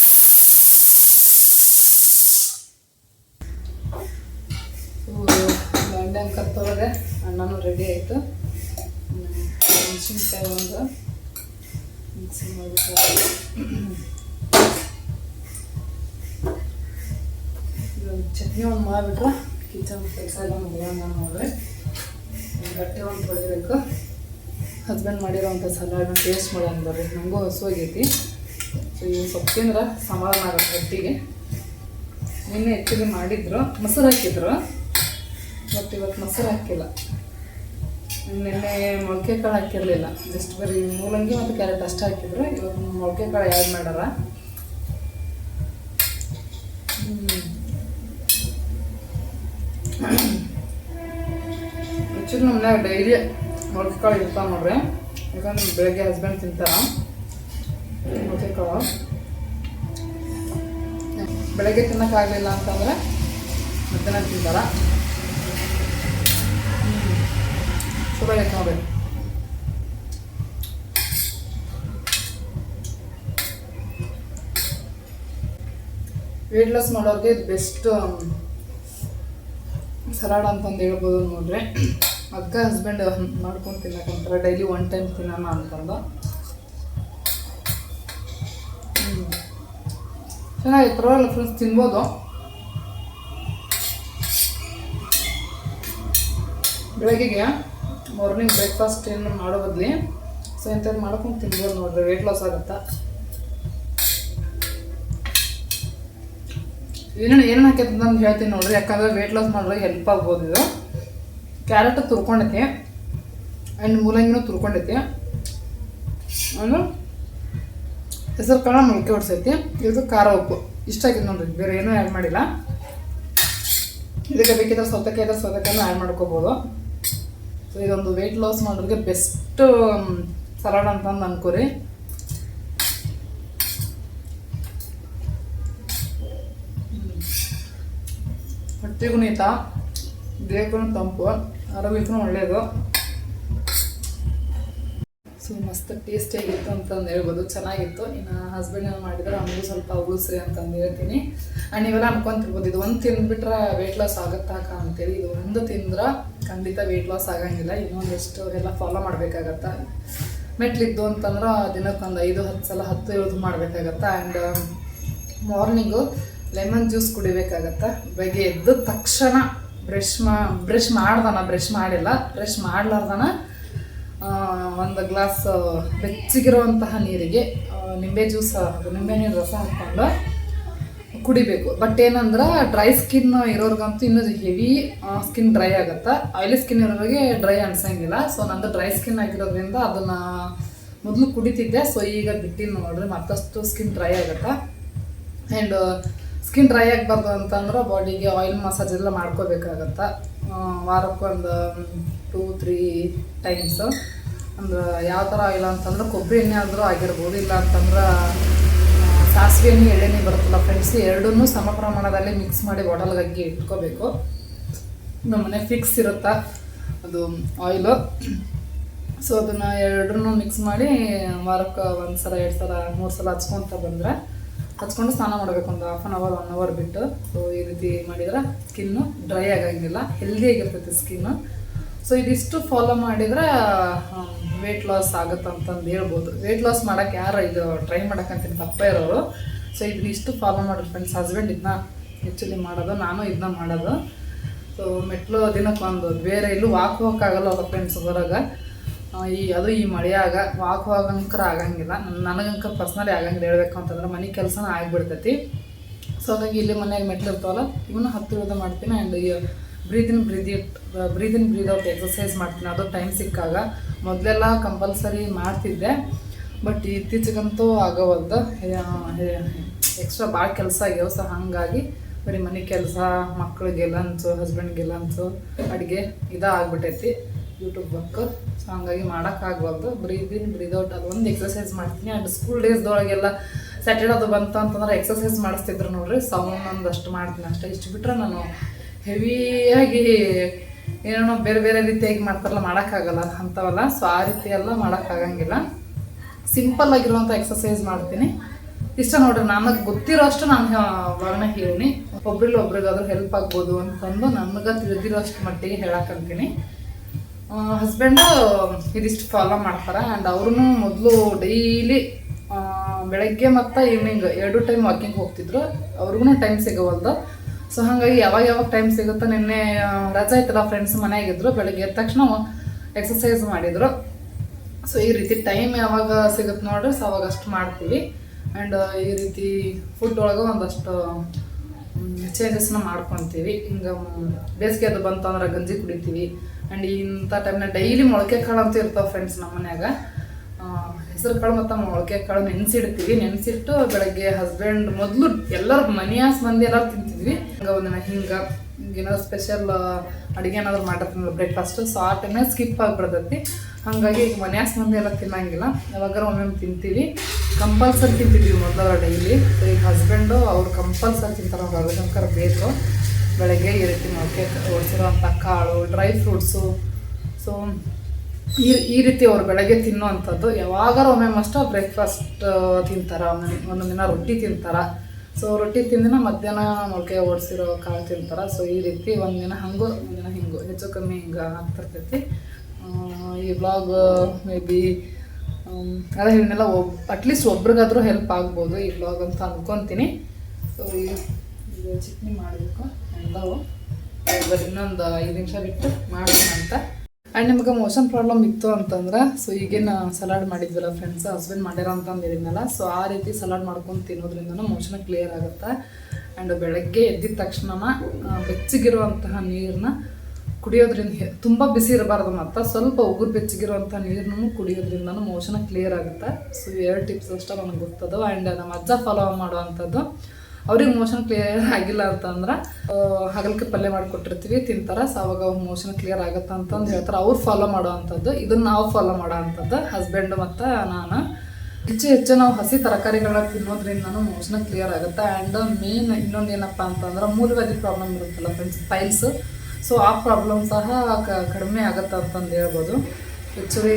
ಇದೊಂದು ಚಟ್ನಿ ಒಂದು ಮಾಡಿಬಿಟ್ರೆ ಕಿಚನ್ ಕೆಲಸ ಎಲ್ಲ ಮುಗಿಯೋಣ ನೋಡ್ರಿ ಬಟ್ಟೆ ಒಂದು ತೊಳಿಬೇಕು ಹಸ್ಬೆಂಡ್ ಮಾಡಿರೋವಂಥ ಸಲಾಡ್ನ ಟೇಸ್ಟ್ ಮಾಡೋಣ ಬರ್ರಿ. ನನಗೂ ಹಸುವಾಗೈತಿ ಸೊ ಇವು ಸ್ವಲ್ಪ ತಿಂದ್ರೆ ಸಮಾಧಾನ ಆಗುತ್ತೆ ಹೊಟ್ಟಿಗೆ ನಿನ್ನೆ ಹೆಚ್ಚಿಗೆ ಮಾಡಿದ್ರು. ಮೊಸರು ಹಾಕಿದ್ರು. ಬಟ್ ಇವತ್ತು ಮೊಸರು ಹಾಕಿಲ್ಲ. ನಿನ್ನೆ ಮೊಳಕೆ ಕಾಳು ಹಾಕಿರಲಿಲ್ಲ. ಜಸ್ಟ್ ಬರೀ ಮೂಲಂಗಿ ಮತ್ತು ಕ್ಯಾರೆಟ್ ಅಷ್ಟೇ ಹಾಕಿದ್ರು. ಇವತ್ತು ಮೊಳಕೆ ಕಾಳು ಆ್ಯಡ್ ಮಾಡಾರ. ಆ್ಯಕ್ಚುಲಿ ನಮ್ಮ ಮನ್ಯಾಗ ಡೈಲಿ ಮೊಳಕೆ ಕಾಳು ಇರ್ತಾವೆ ನೋಡ್ರಿ. ಯಾಕಂದ್ರೆ ಬೆಳಗ್ಗೆ ಹಸ್ಬೆಂಡ್ ತಿಂತಾರ. ಮೊಳಕೆ ಕಾಳು. ಬೆಳಗ್ಗೆ ತಿನ್ನೋಕ್ಕಾಗಲಿಲ್ಲ ಅಂತಂದ್ರೆ ಮಧ್ಯಾಹ್ನ ತಿಂತಾರ. ಚಲೋ ಐತೆ ನೋಡ್ರಿ ವೇಟ್ ಲಾಸ್ ಮಾಡೋರಿಗೆ ಇದು ಬೆಸ್ಟ್ ಸಲಾಡ್ ಅಂತಂದು ಹೇಳ್ಬೋದು ನೋಡ್ರಿ. ಅದಕ್ಕೆ ಹಸ್ಬೆಂಡ್ ಮಾಡ್ಕೊಂಡು ತಿನ್ನಕಂತಾರೆ ಡೈಲಿ ಒನ್ ಟೈಮ್ ತಿನ್ನೋಣ ಅಂತಂದು. ಚೆನ್ನಾಗಿ ಪರವಾಗಿಲ್ಲ ಫ್ರೆಂಡ್ಸ್ ತಿನ್ಬೋದು. ಬೆಳಗ್ಗೆಗೆ ಮಾರ್ನಿಂಗ್ ಬ್ರೇಕ್ಫಾಸ್ಟ್ ಏನು ಮಾಡೋ ಬದಲಿ ಸೊ ಇಂಥದ್ದು ಮಾಡ್ಕೊಂಡು ತಿನ್ಬೋದು ನೋಡ್ರಿ ವೆಯ್ಟ್ ಲಾಸ್ ಆಗುತ್ತಾ? ಏನೇನು ಏನೇನು ಅಂತ ಹೇಳ್ತೀನಿ ನೋಡ್ರಿ, ಯಾಕಂದ್ರೆ ವೆಯ್ಟ್ ಲಾಸ್ ಮಾಡಿದ್ರೆ ಹೆಲ್ಪ್ ಆಗ್ಬೋದು ಇದು. ಕ್ಯಾರೆಟ್ ತುರ್ಕೊಂಡೈತಿ ಆ್ಯಂಡ್ ಮೂಲಂಗಿನೂ ತುರ್ಕೊಂಡೈತಿ. ಆಮೇಲೆ ಹೆಸರು ಕಾಳು ಮೊಳಕೆ ಹೊಡ್ಸೈತಿ ಇದು ಖಾರ ಉಪ್ಪು. ಇಷ್ಟ ಆಗಿದೆ ನೋಡ್ರಿ, ಬೇರೆ ಏನೂ ಆ್ಯಡ್ ಮಾಡಿಲ್ಲ. ಇದಕ್ಕೆ ಬೇಕಿದ್ರೆ ಸೌತೆಕಾಯಿ ಇದ್ರೆ ಸೌತೆಕಾಯಿನೂ ಆ್ಯಡ್ ಮಾಡ್ಕೋಬೋದು. ಸೊ ಇದೊಂದು ವೆಯ್ಟ್ ಲಾಸ್ ಮಾಡೋರಿಗೆ ಬೆಸ್ಟ್ ಸಲಾಡ್ ಅಂತಂದು ಅನ್ಕೋರಿ. ಹೊಟ್ಟೆಗೂ ನೀತ, ದೇಹಕ್ಕೂ ತಂಪು, ಆರೋಗ್ಯಕ್ಕೂ ಒಳ್ಳೆಯದು ಸೊ ಮಸ್ತ್ ಟೇಸ್ಟಿಯಾಗಿತ್ತು ಅಂತಂದು ಹೇಳ್ಬೋದು, ಚೆನ್ನಾಗಿತ್ತು. ಇನ್ನು ಹಸ್ಬೆಂಡ್ ಏನು ಮಾಡಿದ್ರೆ ನಮಗೂ ಸ್ವಲ್ಪ ಉಳಿಸ್ರಿ ಅಂತಂದು ಹೇಳ್ತೀನಿ. ಆ್ಯಂಡ್ ಇವೆಲ್ಲ ಅನ್ಕೊಂತಿರ್ಬೋದು, ಇದು ಒಂದು ತಿಂದುಬಿಟ್ರೆ ವೆಯ್ಟ್ ಲಾಸ್ ಆಗುತ್ತಾಕ ಅಂತೇಳಿ ಇದು ಒಂದು ತಿಂದ್ರೆ ಖಂಡಿತ ವೆಯ್ಟ್ ಲಾಸ್ ಆಗಂಗಿಲ್ಲ. ಇನ್ನೊಂದಷ್ಟು ಎಲ್ಲ ಫಾಲೋ ಮಾಡಬೇಕಾಗತ್ತ? ಮೆಟ್ಲಿದ್ದು ಅಂತಂದ್ರೆ ದಿನಕ್ಕೊಂದು ಐದು, ಹತ್ತು ಸಲ ಹತ್ತು ಇಳಿದು ಮಾಡಬೇಕಾಗತ್ತ? ಆ್ಯಂಡ್ ಮಾರ್ನಿಂಗು ಲೆಮನ್ ಜ್ಯೂಸ್ ಕುಡಿಬೇಕಾಗತ್ತೆ? ಬೆಳಗ್ಗೆ ಎದ್ದ ತಕ್ಷಣ ಬ್ರಷ್ ಮಾ ಬ್ರಷ್ ಮಾಡ್ದಾನ ಬ್ರಷ್ ಮಾಡಿಲ್ಲ ಬ್ರಷ್ ಮಾಡ್ಲಾರ್ದಾನ ಒಂದು ಗ್ಲಾಸ್ ಬೆಚ್ಚಗಿರುವಂತಹ ನೀರಿಗೆ ನಿಂಬೆ ಜ್ಯೂಸ್ ನಿಂಬೆ ನೀರು ರಸ ಹಾಕ್ಕೊಂಡು ಕುಡಿಬೇಕು. ಬಟ್ ಏನಂದ್ರೆ ಡ್ರೈ ಸ್ಕಿನ್ ಇರೋರ್ಗಂತೂ ಇನ್ನೂ ಹೆವಿ ಸ್ಕಿನ್ ಡ್ರೈ ಆಗುತ್ತೆ. ಆಯಿಲಿ ಸ್ಕಿನ್ ಇರೋರಿಗೆ ಡ್ರೈ ಅನ್ಸಂಗಿಲ್ಲ. ಸೊ ನಂದು ಡ್ರೈ ಸ್ಕಿನ್ ಆಗಿರೋದ್ರಿಂದ ಅದನ್ನು ಮೊದಲು ಕುಡಿತಿದ್ದೆ. ಸೊ ಈಗ ಬಿಟ್ಟಿನ ನೋಡ್ರಿ, ಮತ್ತಷ್ಟು ಸ್ಕಿನ್ ಡ್ರೈ ಆಗುತ್ತೆ. ಆ್ಯಂಡ್ ಸ್ಕಿನ್ ಡ್ರೈ ಆಗಬಾರ್ದು ಅಂತಂದ್ರೆ ಬಾಡಿಗೆ ಆಯಿಲ್ ಮಸಾಜ್ ಎಲ್ಲ ಮಾಡ್ಕೋಬೇಕಾಗತ್ತೆ. ವಾರಕ್ಕೊಂದು ಟೂ ತ್ರೀ ಟೈಮ್ಸ್ ಅಂದ್ರೆ ಯಾವ ಥರ ಆಯಿಲ್ ಅಂತಂದ್ರೆ ಕೊಬ್ಬರಿ ಎಣ್ಣೆ ಆದರೂ ಆಗಿರ್ಬೋದು ಇಲ್ಲ ಅಂತಂದ್ರೆ ಸಾಸಿವೆ ಎಣ್ಣೆ ಎಳ್ಳೆಣ್ಣೆ ಬರುತ್ತಲ್ಲ ಫ್ರೆಂಡ್ಸ್ ಎರಡನ್ನೂ ಸಮ ಪ್ರಮಾಣದಲ್ಲಿ ಮಿಕ್ಸ್ ಮಾಡಿ ಬಾಟಲ್ಗೆ ಹಾಕಿ ಇಟ್ಕೋಬೇಕು. ನಮ್ಮನೆ ಫಿಕ್ಸ್ ಇರುತ್ತಾ? ಅದು ಆಯಿಲು ಸೊ ಅದನ್ನು ಎರಡನ್ನು ಮಿಕ್ಸ್ ಮಾಡಿ ವಾರಕ್ಕೆ ಒಂದು ಸಲ ಎರಡು ಸಲ ಮೂರು ಸಲ ಹಚ್ಕೊತ ಬಂದರೆ, ಹಚ್ಕೊಂಡು ಸ್ನಾನ ಮಾಡಬೇಕು. ಒಂದು half an hour one hour ಬಿಟ್ಟು. ಸೊ ಈ ರೀತಿ ಮಾಡಿದ್ರೆ ಸ್ಕಿನ್ನು ಡ್ರೈ ಆಗಂಗಿಲ್ಲ. ಹೆಲ್ದಿಯಾಗಿರ್ತೈತೆ ಸ್ಕಿನ್ನು ಸೊ ಇದಿಷ್ಟು ಫಾಲೋ ಮಾಡಿದ್ರೆ ವೆಯ್ಟ್ ಲಾಸ್ ಆಗುತ್ತೆ ಅಂತಂದು ಹೇಳ್ಬೋದು. ವೆಯ್ಟ್ ಲಾಸ್ ಮಾಡೋಕ್ಕೆ ಯಾರು ಇದು ಟ್ರೈ ಮಾಡೋಕ್ಕಂತ ತಪ್ಪ ಇರೋರು. ಸೊ ಇದನ್ನ ಇಷ್ಟು ಫಾಲೋ ಮಾಡಿ ಫ್ರೆಂಡ್ಸ್ ಹಸ್ಬೆಂಡ್ ಇದನ್ನ ಆ್ಯಕ್ಚುಲಿ ಮಾಡೋದು, ನಾನು ಇದನ್ನ ಮಾಡೋದು. ಸೊ ಮೆಟ್ಲು ದಿನಕ್ಕೆ ಒಂದು ಬೇರೆ ಎಲ್ಲೂ ವಾಕ್ ಹೋಗೋಕ್ಕಾಗಲ್ಲ ಅವ್ರ ಫ್ರೆಂಡ್ಸ್ ಹೊರಗೆ. ಈ, ಅದು ಈ ಮಳೆಯಾಗ ವಾಕ್ ಹೋಗಂಕರ ಆಗಂಗಿಲ್ಲ. ನನಗಂಕ ಪರ್ಸ್ನಲಿ ಆಗಂಗಿಲ್ಲ ಹೇಳಬೇಕು ಅಂತಂದ್ರೆ ಮನೆ ಕೆಲಸನ ಆಗಿಬಿಡ್ತೈತಿ. ಸೊ ಹಾಗಾಗಿ ಇಲ್ಲಿ ಮನೆಯಾಗ ಮೆಟ್ಲು ಇರ್ತಾವಲ್ಲ ಇವನ್ನ ಹತ್ತಿರದ ಮಾಡ್ತೀನಿ. And breathe breathe it breathe it breathe out exercise ಮಾಡ್ತೀನಿ. ಅದು ಟೈಮ್ ಸಿಕ್ಕಾಗ ಮೊದಲೆಲ್ಲ ಕಂಪಲ್ಸರಿ ಮಾಡ್ತಿದ್ದೆ. ಬಟ್ ಇತ್ತೀಚೆಗಂತೂ ಆಗೋವಲ್ದು. ಎಕ್ಸ್ಟ್ರಾ ಭಾಳ ಕೆಲಸ ಆಗ್ಯಾವ ಸೊ ಹಾಗಾಗಿ ಬರೀ ಮನೆ ಕೆಲಸ ಮಕ್ಕಳಿಗೆ ಲಂಚು ಹಸ್ಬೆಂಡ್ಗೆ ಲಂಚು ಅಡುಗೆ ಇದು ಆಗ್ಬಿಟ್ಟೈತಿ ಯೂಟ್ಯೂಬ್ ವರ್ಕ್ ಸೊ ಹಂಗಾಗಿ ಮಾಡೋಕ್ಕಾಗವಲ್ದು ಬ್ರೀದ್ ಇನ್ ಬ್ರೀದ್ ಔಟ್ ಅದೊಂದು ಎಕ್ಸಸೈಸ್ ಮಾಡ್ತೀನಿ. ಆ್ಯಂಡ್ ಸ್ಕೂಲ್ ಡೇಸ್ದೊಳಗೆಲ್ಲ ಸ್ಯಾಟರ್ಡೇ ಅದು ಬಂತು ಅಂತಂದ್ರೆ ಎಕ್ಸಸೈಸ್ ಮಾಡಿಸ್ತಿದ್ರು ನೋಡ್ರಿ. ಸೌಂಡ್ ಒಂದಷ್ಟು ಮಾಡ್ತೀನಿ ಅಷ್ಟೇ. ಇಷ್ಟು ಬಿಟ್ರೆ ನಾನು ಹೆವಿಯಾಗಿ ಏನೋ ಬೇರೆ ಬೇರೆ ರೀತಿಯಾಗಿ ಮಾಡ್ತಾರಲ್ಲ, ಮಾಡೋಕ್ಕಾಗಲ್ಲ. ಅಂಥವಲ್ಲ ಸೊ ಆ ರೀತಿ ಎಲ್ಲ ಮಾಡೋಕ್ಕಾಗಂಗಿಲ್ಲ. ಸಿಂಪಲ್ ಆಗಿರುವಂಥ ಎಕ್ಸಸೈಸ್ ಮಾಡ್ತೀನಿ. ಇಷ್ಟ ನೋಡ್ರಿ, ನನಗೆ ಗೊತ್ತಿರೋ ಅಷ್ಟು ನಾನು ವರ್ಣ ಹೇಳಿನಿ. ಒಬ್ರಿಲ್ಲ ಒಬ್ರಿಗಾದ್ರೂ ಹೆಲ್ಪ್ ಆಗ್ಬೋದು ಅಂತಂದು ನನಗೆ ತಿಳಿದಿರೋಷ್ಟು ಮಟ್ಟಿಗೆ ಹೇಳಕ್ಕಂತೀನಿ ಹಸ್ಬೆಂಡು ಇದಿಷ್ಟು ಫಾಲೋ ಮಾಡ್ತಾರೆ ಆ್ಯಂಡ್ ಅವ್ರೂ ಮೊದಲು ಡೈಲಿ ಬೆಳಗ್ಗೆ ಮತ್ತು ಈವ್ನಿಂಗ್ ಎರಡು ಟೈಮ್ ವಾಕಿಂಗ್ ಹೋಗ್ತಿದ್ರು. ಅವ್ರಿಗೂ ಟೈಮ್ ಸಿಗೋವಲ್ದು. ಸೊ ಹಾಗಾಗಿ ಯಾವಾಗ ಯಾವಾಗ ಟೈಮ್ ಸಿಗುತ್ತೋ ನಿನ್ನೆ ರಜಾ ಇತ್ತಲ್ಲ ಫ್ರೆಂಡ್ಸ್ ಮನೆಯಾಗಿದ್ರು, ಬೆಳಗ್ಗೆ ಎದ್ದ ತಕ್ಷಣ ಎಕ್ಸಸೈಸ್ ಮಾಡಿದರು. ಸೊ ಈ ರೀತಿ ಟೈಮ್ ಯಾವಾಗ ಸಿಗುತ್ತೆ ನೋಡ್ರಿ ಸೊ ಅವಾಗ ಅಷ್ಟು ಮಾಡ್ತೀವಿ. ಆ್ಯಂಡ್ ಈ ರೀತಿ ಫುಡ್ ಒಳಗೆ ಒಂದಷ್ಟು ಚೇಂಜಸ್ನ ಮಾಡ್ಕೊತೀವಿ. ಹಿಂಗೆ ಬೇಸಿಗೆ ಅದು ಬಂತು ಅಂದ್ರೆ ಗಂಜಿ ಕುಡಿತೀವಿ. ಆ್ಯಂಡ್ ಇಂಥ ಟೈಮ್ನ ಡೈಲಿ ಮೊಳಕೆ ಕಾಳು ಅಂತ ಇರ್ತಾವೆ ಫ್ರೆಂಡ್ಸ್ ನಮ್ಮ ಮನ್ಯಾಗ. ಹೆಸರು ಕಾಳು ಮತ್ತು ಮೊಳಕೆ ಕಾಳು ನೆನೆಸಿಡ್ತೀವಿ. ನೆನೆಸಿಟ್ಟು ಬೆಳಗ್ಗೆ ಹಸ್ಬೆಂಡ್ ಮೊದಲು ಎಲ್ಲರ ಮನೆಯಾಸ್ ಮಂದಿ ಎಲ್ಲರೂ ತಿಂತಿದ್ವಿ. ಹಂಗೆ ಒಂದಿನ ಹಿಂಗೆ ಏನಾದ್ರು ಸ್ಪೆಷಲ್ ಅಡುಗೆ ಏನಾದ್ರು ಮಾಡಿರ್ತೀನಲ್ಲ ಬ್ರೇಕ್ಫಾಸ್ಟ್ ಸೊ ಆ ಟೈಮೇ ಸ್ಕಿಪ್ ಆಗಿಬಿಡ್ತೈತಿ. ಹಾಗಾಗಿ ಈಗ ಮನೆಯಾಸ್ ಮಂದಿ ಎಲ್ಲ ತಿನ್ನಂಗಿಲ್ಲ. ಯಾವಾಗಾರ ಒಮ್ಮೊಮ್ಮೆ ತಿಂತೀವಿ. ಕಂಪಲ್ಸರಿ ತಿಂತಿದ್ವಿ ಮೊದಲ ಡೈಲಿ. ಈಗ ಹಸ್ಬೆಂಡು ಅವ್ರು ಕಂಪಲ್ಸರಿ ತಿಂತಾರೆ, ಅವ್ರು ಬೇಕು. ಬೆಳಗ್ಗೆ ಈ ರೀತಿ ಮೊಳಕೆ ಓಡಿಸಿರೋಂಥ ಕಾಳು ಡ್ರೈ ಫ್ರೂಟ್ಸು ಸೊ ಈ ಈ ರೀತಿ ಅವ್ರು ಬೆಳಗ್ಗೆ ತಿನ್ನುವಂಥದ್ದು, ಯಾವಾಗಾರು ಒಮ್ಮೆ ಅಷ್ಟ ಬ್ರೇಕ್ಫಾಸ್ಟ್ ತಿಂತಾರ ಒಂದೊಂದು ದಿನ ರೊಟ್ಟಿ ತಿಂತಾರ. ಸೊ ರೊಟ್ಟಿ ತಿಂದಿನ ಮಧ್ಯಾಹ್ನ ಮೊಳಕೆ ಓಡಿಸಿರೋ ಕಾಳು ತಿಂತಾರ. ಸೊ ಈ ರೀತಿ ಒಂದಿನ ಹಂಗು, ಒಂದಿನ ಹಿಂಗು, ಹೆಚ್ಚು ಕಮ್ಮಿ ಹಿಂಗೆ ಆಗ್ತಿರ್ತೈತಿ. ಈ ಬ್ಲಾಗ್ ಮೇ ಬಿ ಅದೇ ಇವನ್ನೆಲ್ಲ ಒಬ್ ಅಟ್ಲೀಸ್ಟ್ ಒಬ್ರಿಗಾದ್ರೂ ಹೆಲ್ಪ್ ಆಗ್ಬೋದು ಈ ವ್ಲಾಗ್ ಅಂತ ಅಂದ್ಕೊತೀನಿ ಸೊ ಚಟ್ನಿ ಮಾಡಬೇಕು. ಎಲ್ಲವೂ. ಇನ್ನೊಂದು ಐದು ನಿಮಿಷ ಬಿಟ್ಟು ಮಾಡೋಣ ಅಂತ. ಆ್ಯಂಡ್ ನಿಮ್ಗೆ ಮೋಷನ್ ಪ್ರಾಬ್ಲಮ್ ಇತ್ತು ಅಂತಂದ್ರೆ ಸೊ ಈಗೇನು ಸಲಾಡ್ ಮಾಡಿದ್ವಲ್ಲ ಫ್ರೆಂಡ್ಸ್ ಹಸ್ಬೆಂಡ್ ಮಾಡ್ಯಾರ ಅಂತ ಹೇಳಿದ್ನಲ್ಲ ಸೊ ಆ ರೀತಿ ಸಲಾಡ್ ಮಾಡ್ಕೊಂಡು ತಿನ್ನೋದ್ರಿಂದ ಮೋಷನ್ ಕ್ಲಿಯರ್ ಆಗುತ್ತೆ. ಆ್ಯಂಡ್ ಬೆಳಗ್ಗೆ ಎದ್ದಿದ ತಕ್ಷಣ ಬೆಚ್ಚಗಿರುವಂತಹ ನೀರನ್ನ ಕುಡಿಯೋದ್ರಿಂದ ತುಂಬ ಬಿಸಿ ಇರಬಾರ್ದು ಮತ್ತು, ಸ್ವಲ್ಪ ಉಗುರು ಬೆಚ್ಚಗಿರುವಂಥ ನೀರನ್ನು ಕುಡಿಯೋದ್ರಿಂದ ಮೋಷನ ಕ್ಲಿಯರ್ ಆಗುತ್ತೆ. ಸೊ ಎರಡು ಟಿಪ್ಸ್ ಅಷ್ಟೇ ನನಗೆ ಗೊತ್ತದು ಆ್ಯಂಡ್ ನಮ್ಮ ಅಜ್ಜ ಫಾಲೋ ಮಾಡುವಂಥದ್ದು ಅವ್ರಿಗೆ ಮೋಷನ್ ಕ್ಲಿಯರ್ ಆಗಿಲ್ಲ ಅಂತಂದ್ರೆ ಹಗಲಕ್ಕೆ ಪಲ್ಯ ಮಾಡಿಕೊಟ್ಟಿರ್ತೀವಿ, ತಿಂತಾರೆ ಸೊ ಅವಾಗ ಮೋಷನ್ ಕ್ಲಿಯರ್ ಆಗುತ್ತೆ ಅಂತಂದು ಹೇಳ್ತಾರೆ. ಅವ್ರು ಫಾಲೋ ಮಾಡೋವಂಥದ್ದು ಇದನ್ನು ನಾವು ಫಾಲೋ ಮಾಡೋ ಅಂಥದ್ದು ಹಸ್ಬೆಂಡ್ ಮತ್ತು ನಾನು. ಹೆಚ್ಚು ಹೆಚ್ಚು ನಾವು ಹಸಿ ತರಕಾರಿಗಳನ್ನ ತಿನ್ನೋದ್ರಿಂದನೂ ಮೋಷನ್ ಕ್ಲಿಯರ್ ಆಗುತ್ತೆ. ಆ್ಯಂಡ್ ಮೇನ್ ಇನ್ನೊಂದು ಏನಪ್ಪ ಅಂತಂದ್ರೆ ಮೂಲವ್ಯಾಧಿ ಪ್ರಾಬ್ಲಮ್ ಇರುತ್ತಲ್ಲ ಫ್ರೆಂಡ್ಸ್ ಪೈಲ್ಸ್ ಸೊ ಆ ಪ್ರಾಬ್ಲಮ್ ಸಹ ಕಡಿಮೆ ಆಗುತ್ತೆ ಅಂತಂದು ಹೇಳ್ಬೋದು. ಆ್ಯಕ್ಚುಲಿ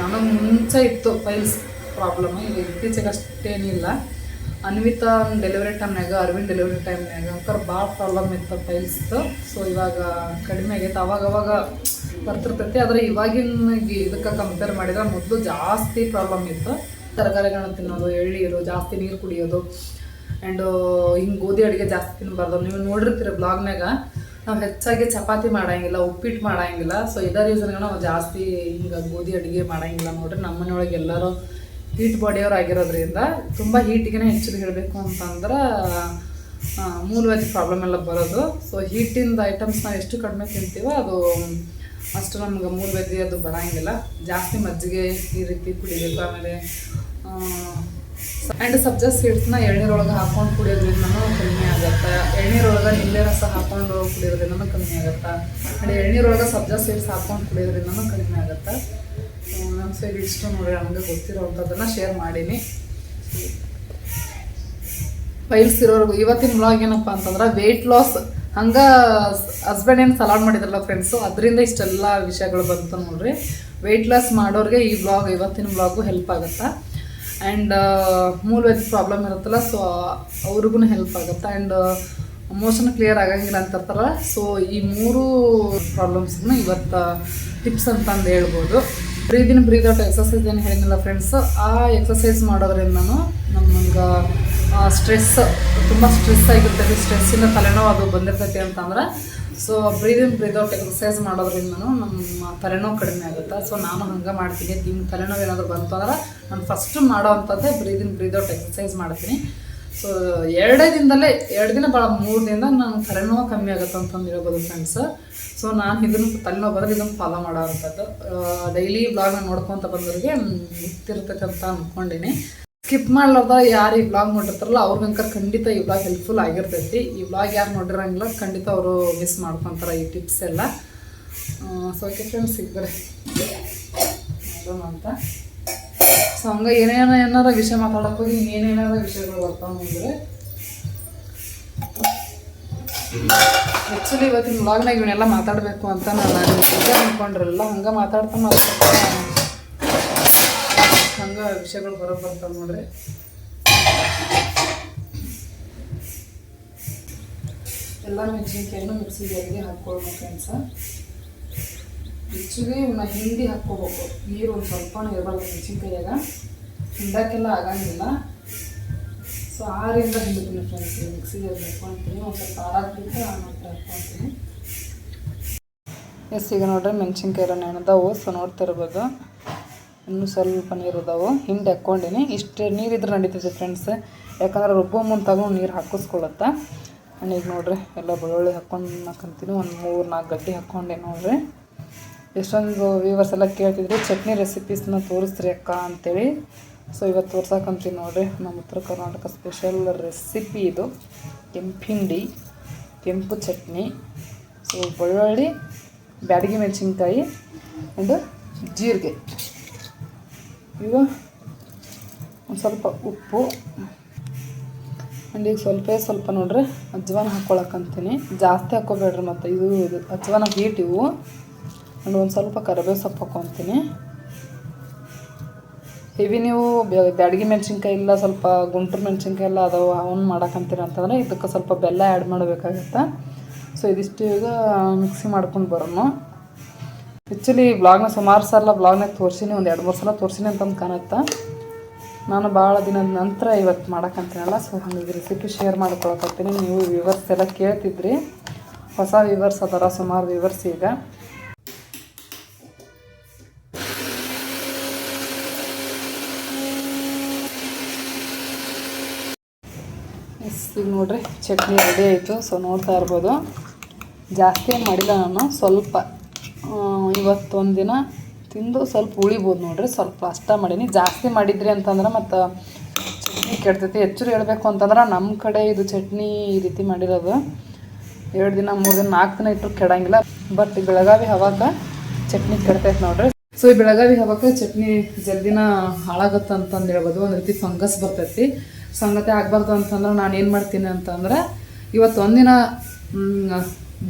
ನನಗೆ ಮುಂಚೆ ಇತ್ತು ಪೈಲ್ಸ್ ಪ್ರಾಬ್ಲಮ್ ಈಗ ಇತ್ತೀಚೆಗೆ ಅಷ್ಟೇನಿಲ್ಲ ಅನ್ವಿತಾ ಡೆಲಿವರಿ ಟೈಮ್ನಾಗ ಅರವಿಂದ್ ಡೆಲಿವರಿ ಟೈಮ್ನಾಗ ಅಂಕರ್ ಭಾಳ ಪ್ರಾಬ್ಲಮ್ ಇತ್ತು ಪೈಲ್ಸ್ದು ಸೊ ಇವಾಗ ಕಡಿಮೆ ಆಗೈತೆ. ಅವಾಗ ಅವಾಗ ಬರ್ತಿರ್ತೈತಿ. ಆದರೆ ಇವಾಗಿನ ಇದಕ್ಕೆ ಕಂಪೇರ್ ಮಾಡಿದ್ರೆ ಮೊದಲು ಜಾಸ್ತಿ ಪ್ರಾಬ್ಲಮ್ ಇತ್ತು. ತರಕಾರಿಗಳನ್ನ ತಿನ್ನೋದು ಎಳ್ಳಿಯೋದು ಜಾಸ್ತಿ ನೀರು ಕುಡಿಯೋದು. ಆ್ಯಂಡ್ ಹಿಂಗೆ ಗೋಧಿ ಅಡುಗೆ ಜಾಸ್ತಿ ತಿನ್ನಬಾರ್ದು ನೀವು ನೋಡಿರ್ತೀರ ಬ್ಲಾಗ್ನಾಗ ನಾವು ಹೆಚ್ಚಾಗಿ ಚಪಾತಿ ಮಾಡಂಗಿಲ್ಲ ಉಪ್ಪಿಟ್ಟು ಮಾಡಂಗಿಲ್ಲ. ಸೊ ಇದೇ ರೀಸನ್ಗೆ ನಾವು ಜಾಸ್ತಿ ಹಿಂಗೆ ಗೋಧಿ ಅಡುಗೆ ಮಾಡೋಂಗಿಲ್ಲ. ನೋಡ್ರಿ ನಮ್ಮನೆಯೊಳಗೆ ಎಲ್ಲರೂ ಹೀಟ್ ಬಾಡಿಯವ್ರು ಆಗಿರೋದ್ರಿಂದ ತುಂಬ ಹೀಟಿಗೆ ಹೆಚ್ಚಿಗೆ ಹೇಳಬೇಕು ಅಂತಂದ್ರೆ ಮೂಲವಾಗಿ ಪ್ರಾಬ್ಲಮ್ ಎಲ್ಲ ಬರೋದು. ಸೊ ಹೀಟಿಂದ ಐಟಮ್ಸ್ ನಾವು ಎಷ್ಟು ಕಡಿಮೆ ತಿಂತೀವೋ ಅದು, ಅಷ್ಟು ನಮ್ಗೆ ಮೂಲವ್ಯಾಧಿ ಅದು ಬರೋಂಗಿಲ್ಲ. ಜಾಸ್ತಿ ಮಜ್ಜಿಗೆ ಈ ರೀತಿ ಕುಡಿಬೇಕು ಆಮೇಲೆ ಆ್ಯಂಡ್ ಸಬ್ಜಾ ಸೀಡ್ಸ್ನ ಎಳ್ನೀರೊಳಗೆ ಹಾಕೊಂಡು ಕುಡಿಯೋದ್ರಿಂದನೂ ಕಮ್ಮಿ ಆಗುತ್ತೆ. ಎಳ್ನೀರೊಳಗೆ ನಿಂಬೆ ರಸ ಹಾಕೊಂಡು ಕುಡಿಯೋದ್ರಿಂದನೂ ಕಮ್ಮಿ ಆಗುತ್ತೆ. ಆ್ಯಂಡ್ ಎಳ್ನೀರೊಳಗೆ ಸಬ್ಜಾ ಸೀಡ್ಸ್ ಹಾಕೊಂಡು ಕುಡಿಯೋದ್ರಿಂದನೂ ಕಡಿಮೆ ಆಗುತ್ತೆ. ನಮ್ಮ ಸೈಡ್ ಇಷ್ಟು ನೋಡಿ ನಮಗೆ ಗೊತ್ತಿರೋವಂಥದ್ದನ್ನು ಶೇರ್ ಮಾಡೀನಿ. ಫೈಲ್ಸ್ ಇರೋರ್ಗು, ಇವತ್ತಿನ ಬ್ಲಾಗ್ ಏನಪ್ಪ ಅಂತಂದ್ರೆ ವೆಯ್ಟ್ ಲಾಸ್ ಹಂಗೆ ಹಸ್ಬೆಂಡ್ ಏನು ಸಲಾಡ್ ಮಾಡಿದ್ರಲ್ಲ ಫ್ರೆಂಡ್ಸು ಅದರಿಂದ ಇಷ್ಟೆಲ್ಲ ವಿಷಯಗಳು ಬಂತು ನೋಡ್ರಿ. ವೆಯ್ಟ್ ಲಾಸ್ ಮಾಡೋರಿಗೆ ಈ ಬ್ಲಾಗ್ ಇವತ್ತಿನ ಬ್ಲಾಗು ಹೆಲ್ಪ್ ಆಗುತ್ತೆ? ಆ್ಯಂಡ್ ಮೂಲವ್ಯಾಧಿ ಪ್ರಾಬ್ಲಮ್ ಇರುತ್ತಲ್ಲ ಸೊ ಅವ್ರಿಗೂ ಹೆಲ್ಪ್ ಆಗುತ್ತೆ? ಆ್ಯಂಡ್ ಮೋಷನ್ ಕ್ಲಿಯರ್ ಆಗಂಗಿಲ್ಲ ಅಂತಿರ್ತಾರಲ್ಲ ಸೊ ಈ ಮೂರು ಪ್ರಾಬ್ಲಮ್ಸ್ನ ಇವತ್ತು ಟಿಪ್ಸ್ ಅಂತಂದು ಹೇಳ್ಬೋದು. Breathe in breathe out exercise ಏನು ಹೇಳಿದ್ನಲ್ಲ ಫ್ರೆಂಡ್ಸ್ ಆ ಎಕ್ಸಸೈಸ್ ಮಾಡೋದ್ರಿಂದ ನಮ್ಗೆ ಸ್ಟ್ರೆಸ್ ತುಂಬ ಸ್ಟ್ರೆಸ್ ಆಗಿರ್ತೈತಿ. ಸ್ಟ್ರೆಸ್ಸಿಂದ ತಲೆನೋವು ಅದು ಬಂದಿರ್ತೈತಿ ಅಂತಂದ್ರೆ so breathe in breathe out exercise ಮಾಡೋದ್ರಿಂದ ನಮ್ಮ ತಲೆನೋವು ಕಡಿಮೆ ಆಗುತ್ತೆ. ಸೊ ನಾನು ಹಂಗೆ ಮಾಡ್ತೀನಿ. ಹಿಂಗೆ ತಲೆನೋವು ಏನಾದರೂ ಬಂತು ಅಂದ್ರೆ ನಾನು ಫಸ್ಟು ಮಾಡೋ ಅಂಥದ್ದೇ breathe in breathe out exercise ಮಾಡ್ತೀನಿ. ಸೊ ಎರಡೇ ದಿನದಲ್ಲೇ, ಎರಡು ದಿನ ಭಾಳ ಮೂರು ದಿನ ನಾನು ತಲೆನೋವು ಕಮ್ಮಿ ಆಗುತ್ತೆ ಅಂತಂದು ಹೇಳ್ಬೋದು ಫ್ರೆಂಡ್ಸ್ ಸೊ ನಾನು ಇದನ್ನು ತಲೆನೋವು ಬರೋದು ಇದನ್ನು ಫಾಲೋ ಮಾಡೋವಂಥದ್ದು. ಡೈಲಿ ಬ್ಲಾಗ್ನ ನೋಡ್ಕೊತ ಬಂದವ್ರಿಗೆ ಗೊತ್ತಿರ್ತೈತೆ ಅಂತ ಅಂದ್ಕೊಂಡಿನಿ ಸ್ಕಿಪ್ ಮಾಡ್ಲಾರ್ದ ಯಾರು ಈ ಬ್ಲಾಗ್ ನೋಡಿರ್ತಾರಲ್ಲ ಅವ್ರಿಗಂಕರ್ ಖಂಡಿತ ಈ ಬ್ಲಾಗ್ ಹೆಲ್ಪ್ಫುಲ್ ಆಗಿರ್ತೈತಿ. ಈ ಬ್ಲಾಗ್ ಯಾರು ನೋಡಿರಂಗಿಲ್ಲ, ಖಂಡಿತ ಅವರು ಮಿಸ್ ಮಾಡ್ಕೊತಾರೆ ಈ ಟಿಪ್ಸ್ ಎಲ್ಲ. ಸೊ ಓಕೆ ಫ್ರೆಂಡ್ಸ್ ಸಿಗ್ತಾರೆ ಅಂತ ಸೊ ಹಂಗೆ ಏನೇನೋ ಏನಾರ ವಿಷಯ ಮಾತಾಡಕ್ಕೆ ಹೋಗಿ ಏನೇನಾರ ವಿಷಯಗಳು ಬರ್ತಾವೆ ಅಂದರೆ ಆ್ಯಕ್ಚುಲಿ ಇವತ್ತಿನ ವ್ಲಾಗ್ನಾಗ ಇವನ್ನೆಲ್ಲ ಮಾತಾಡಬೇಕು ಅಂತ ನಾನು ಅಂದ್ಕೊಂಡಿರಲಿಲ್ಲ ಹಂಗೆ ಮಾತಾಡ್ತಾ ಹಂಗೆ ವಿಷಯಗಳು ಬರೋ ಬರ್ತಾವೆ ನೋಡ್ರಿ. ಎಲ್ಲ ಮೆಣಸಿನ್ಕಾಯನ್ನು ಮಿಕ್ಸಿ ಹಾಕ್ಕೊಳ್ಬೇಕು ಫ್ರೆಂಡ್ಸ. ಹೆಚ್ಚಿಗೆ ಇವನ್ನ ಹಿಂಡಿ ಹಾಕ್ಕೋಬೇಕು. ನೀರು ಒಂದು ಸ್ವಲ್ಪ ಇರಬಾರ್ದು ಮೆಣಸಿನ್ಕಾಯಾಗ ಹಿಂಡಕ್ಕೆಲ್ಲ ಆಗಂಗಿಲ್ಲ. ಸೊ ಆರಿಂದ ಹಿಂಡ್ತೀನಿ ಫ್ರೆಂಡ್ಸ್ ಮಿಕ್ಸಿಗೆ ಹಾಕ್ಕೊತೀನಿ. ಒಂದು ಸ್ವಲ್ಪ ಖಾರ ಹಾಕ್ಬಿಟ್ಟು ಆಮೇಲೆ ಹಾಕ್ಕೊಳ್ತೀನಿ ಎಸ್ ಈಗ ನೋಡ್ರಿ ಮೆಣಸಿನ್ಕಾಯಿ ನೆನೆದವು ಸೊ ನೋಡ್ತಿರ್ಬೋದು ಇನ್ನೂ ಸ್ವಲ್ಪ ನೀರು ಅದಾವು ಹಿಂಡಿ ಹಾಕ್ಕೊಂಡಿನಿ. ಇಷ್ಟು ನೀರಿದ್ರೆ ನಡೀತೈತೆ ಫ್ರೆಂಡ್ಸ್ ಯಾಕಂದ್ರೆ ರುಬ್ಬೋ ಮುಂದೆ ತಗೊಂಡು ನೀರು ಹಾಕಿಸ್ಕೊಳತ್ತ ಈಗ ನೋಡ್ರಿ, ಎಲ್ಲ ಬೆಳ್ಳುಳ್ಳಿ ಹಾಕ್ಕೊಂಡು ಹಾಕಂತೀನಿ ಒಂದು ಮೂರು ನಾಲ್ಕು ಗಡ್ಡೆ ಹಾಕ್ಕೊಂಡೆ ನೋಡ್ರಿ. ಎಷ್ಟೊಂದು ವ್ಯೂವರ್ಸ್ ಎಲ್ಲ ಕೇಳ್ತಿದ್ರು, ಚಟ್ನಿ ರೆಸಿಪೀಸ್ನ ತೋರಿಸ್ರಿ ಅಕ್ಕ ಅಂತೇಳಿ. ಸೊ ಇವತ್ತು ತೋರ್ಸಕ್ಕಂತೀವಿ ನೋಡಿರಿ, ನಮ್ಮ ಉತ್ತರ ಕರ್ನಾಟಕ ಸ್ಪೆಷಲ್ ರೆಸಿಪಿ ಇದು. ಕೆಂಪಿಂಡಿ ಕೆಂಪು ಚಟ್ನಿ ಸೊ ಬೆಳ್ಳುಳ್ಳಿ, ಬ್ಯಾಡಗಿ ಮೆಣಸಿನ್ಕಾಯಿ ಆ್ಯಂಡ್ ಜೀರಿಗೆ. ಈಗ ಒಂದು ಸ್ವಲ್ಪ ಉಪ್ಪು ಆ್ಯಂಡ್ ಈಗ ಸ್ವಲ್ಪ ಸ್ವಲ್ಪ ನೋಡ್ರಿ, ಅಜ್ವಾನ ಹಾಕ್ಕೊಳಕ್ಕಂತೀನಿ ಜಾಸ್ತಿ ಹಾಕ್ಕೋಬೇಡ್ರಿ ಮತ್ತು, ಇದು ಇದು ಅಜ್ವಾನ ಹೀಟ್ ಇವು. ಆ್ಯಂಡ್ ಒಂದು ಸ್ವಲ್ಪ ಕರಿಬೇವು ಸೊಪ್ಪು ಹಾಕ್ಕೊತೀನಿ ಹೆವಿ ನೀವು ಬ್ಯಾ- ಬ್ಯಾಡಗಿ ಮೆಣಸಿನ್ಕಾಯಿ ಇಲ್ಲ ಸ್ವಲ್ಪ ಗುಂಟೂರು ಮೆಣಸಿನ್ಕಾಯಿ ಎಲ್ಲ ಅದಾವೆ ಅವನ್ನ ಮಾಡಕ್ಕಂತೀರ ಅಂತಂದ್ರೆ ಇದಕ್ಕೆ ಸ್ವಲ್ಪ ಬೆಲ್ಲ ಆ್ಯಡ್ ಮಾಡಬೇಕಾಗುತ್ತೆ. ಸೊ ಇದಿಷ್ಟು ಈಗ ಮಿಕ್ಸಿ ಮಾಡ್ಕೊಂಡು ಬರೋಣ ಆ್ಯಕ್ಚುಲಿ ಬ್ಲಾಗ್ನ ಸುಮಾರು ಸಲ ಬ್ಲಾಗ್ನಾಗ ತೋರಿಸಿನಿ, ಒಂದು ಎರಡು ಮೂರು ಸಲ ತೋರಿಸಿನಿ ಅಂತಂದು ಕಾಣುತ್ತೆ. ನಾನು ಭಾಳ ದಿನದ ನಂತರ ಇವತ್ತು ಮಾಡೋಕ್ಕಂತೀನಲ್ಲ ಸೊ ಹಾಗಾಗಿ ರೆಸಿಪಿ ಶೇರ್ ಮಾಡ್ಕೊಳಕತ್ತೀನಿ ನೀವು ವಿವರ್ಸ್ ಎಲ್ಲ ಕೇಳ್ತಿದ್ರಿ. ಹೊಸ ವಿವರ್ಸ್ ಅದರ ಸುಮಾರು ವಿವರ್ಸ್ ಈಗ ಎಸ್ ಈಗ ನೋಡ್ರಿ, ಚಟ್ನಿ ರೆಡಿ ಆಯಿತು. ಸೊ ನೋಡ್ತಾ ಇರ್ಬೋದು. ಜಾಸ್ತಿ ಮಾಡಿಲ್ಲ ನಾನು. ಸ್ವಲ್ಪ ಇವತ್ತೊಂದು ದಿನ ತಿಂದು ಸ್ವಲ್ಪ ಉಳಿಬೋದು ನೋಡ್ರಿ. ಸ್ವಲ್ಪ ಅಷ್ಟ ಮಾಡೀನಿ. ಜಾಸ್ತಿ ಮಾಡಿದ್ರಿ ಅಂತಂದ್ರೆ ಮತ್ತು ಚಟ್ನಿ ಕೆಡ್ತೈತಿ ಹೆಚ್ಚು ಹೇಳಬೇಕು ಅಂತಂದ್ರೆ ನಮ್ಮ ಕಡೆ ಇದು ಚಟ್ನಿ ಈ ರೀತಿ ಮಾಡಿರೋದು. ಎರಡು ದಿನ, ಮೂರು ದಿನ ನಾಲ್ಕು ದಿನ ಇಟ್ಟರು ಕೆಡಂಗಿಲ್ಲ. ಬಟ್ ಬೆಳಗಾವಿ ಹವಾಗ ಚಟ್ನಿ ಕೆಡ್ತೈತೆ ನೋಡ್ರಿ. ಸೊ ಈ ಬೆಳಗಾವಿ ಹವಾಗ ಚಟ್ನಿ ಜಲ್ದಿನ ಹಾಳಾಗತ್ತೆ ಅಂತಂದು ಹೇಳ್ಬೋದು. ಒಂದು ರೀತಿ ಫಂಗಸ್ ಬರ್ತೈತಿ. ಸಂಗತಿ ಆಗಬಾರ್ದು ಅಂತಂದ್ರೆ ನಾನು ಏನು ಮಾಡ್ತೀನಿ ಅಂತಂದ್ರೆ ಇವತ್ತು ಒಂದಿನ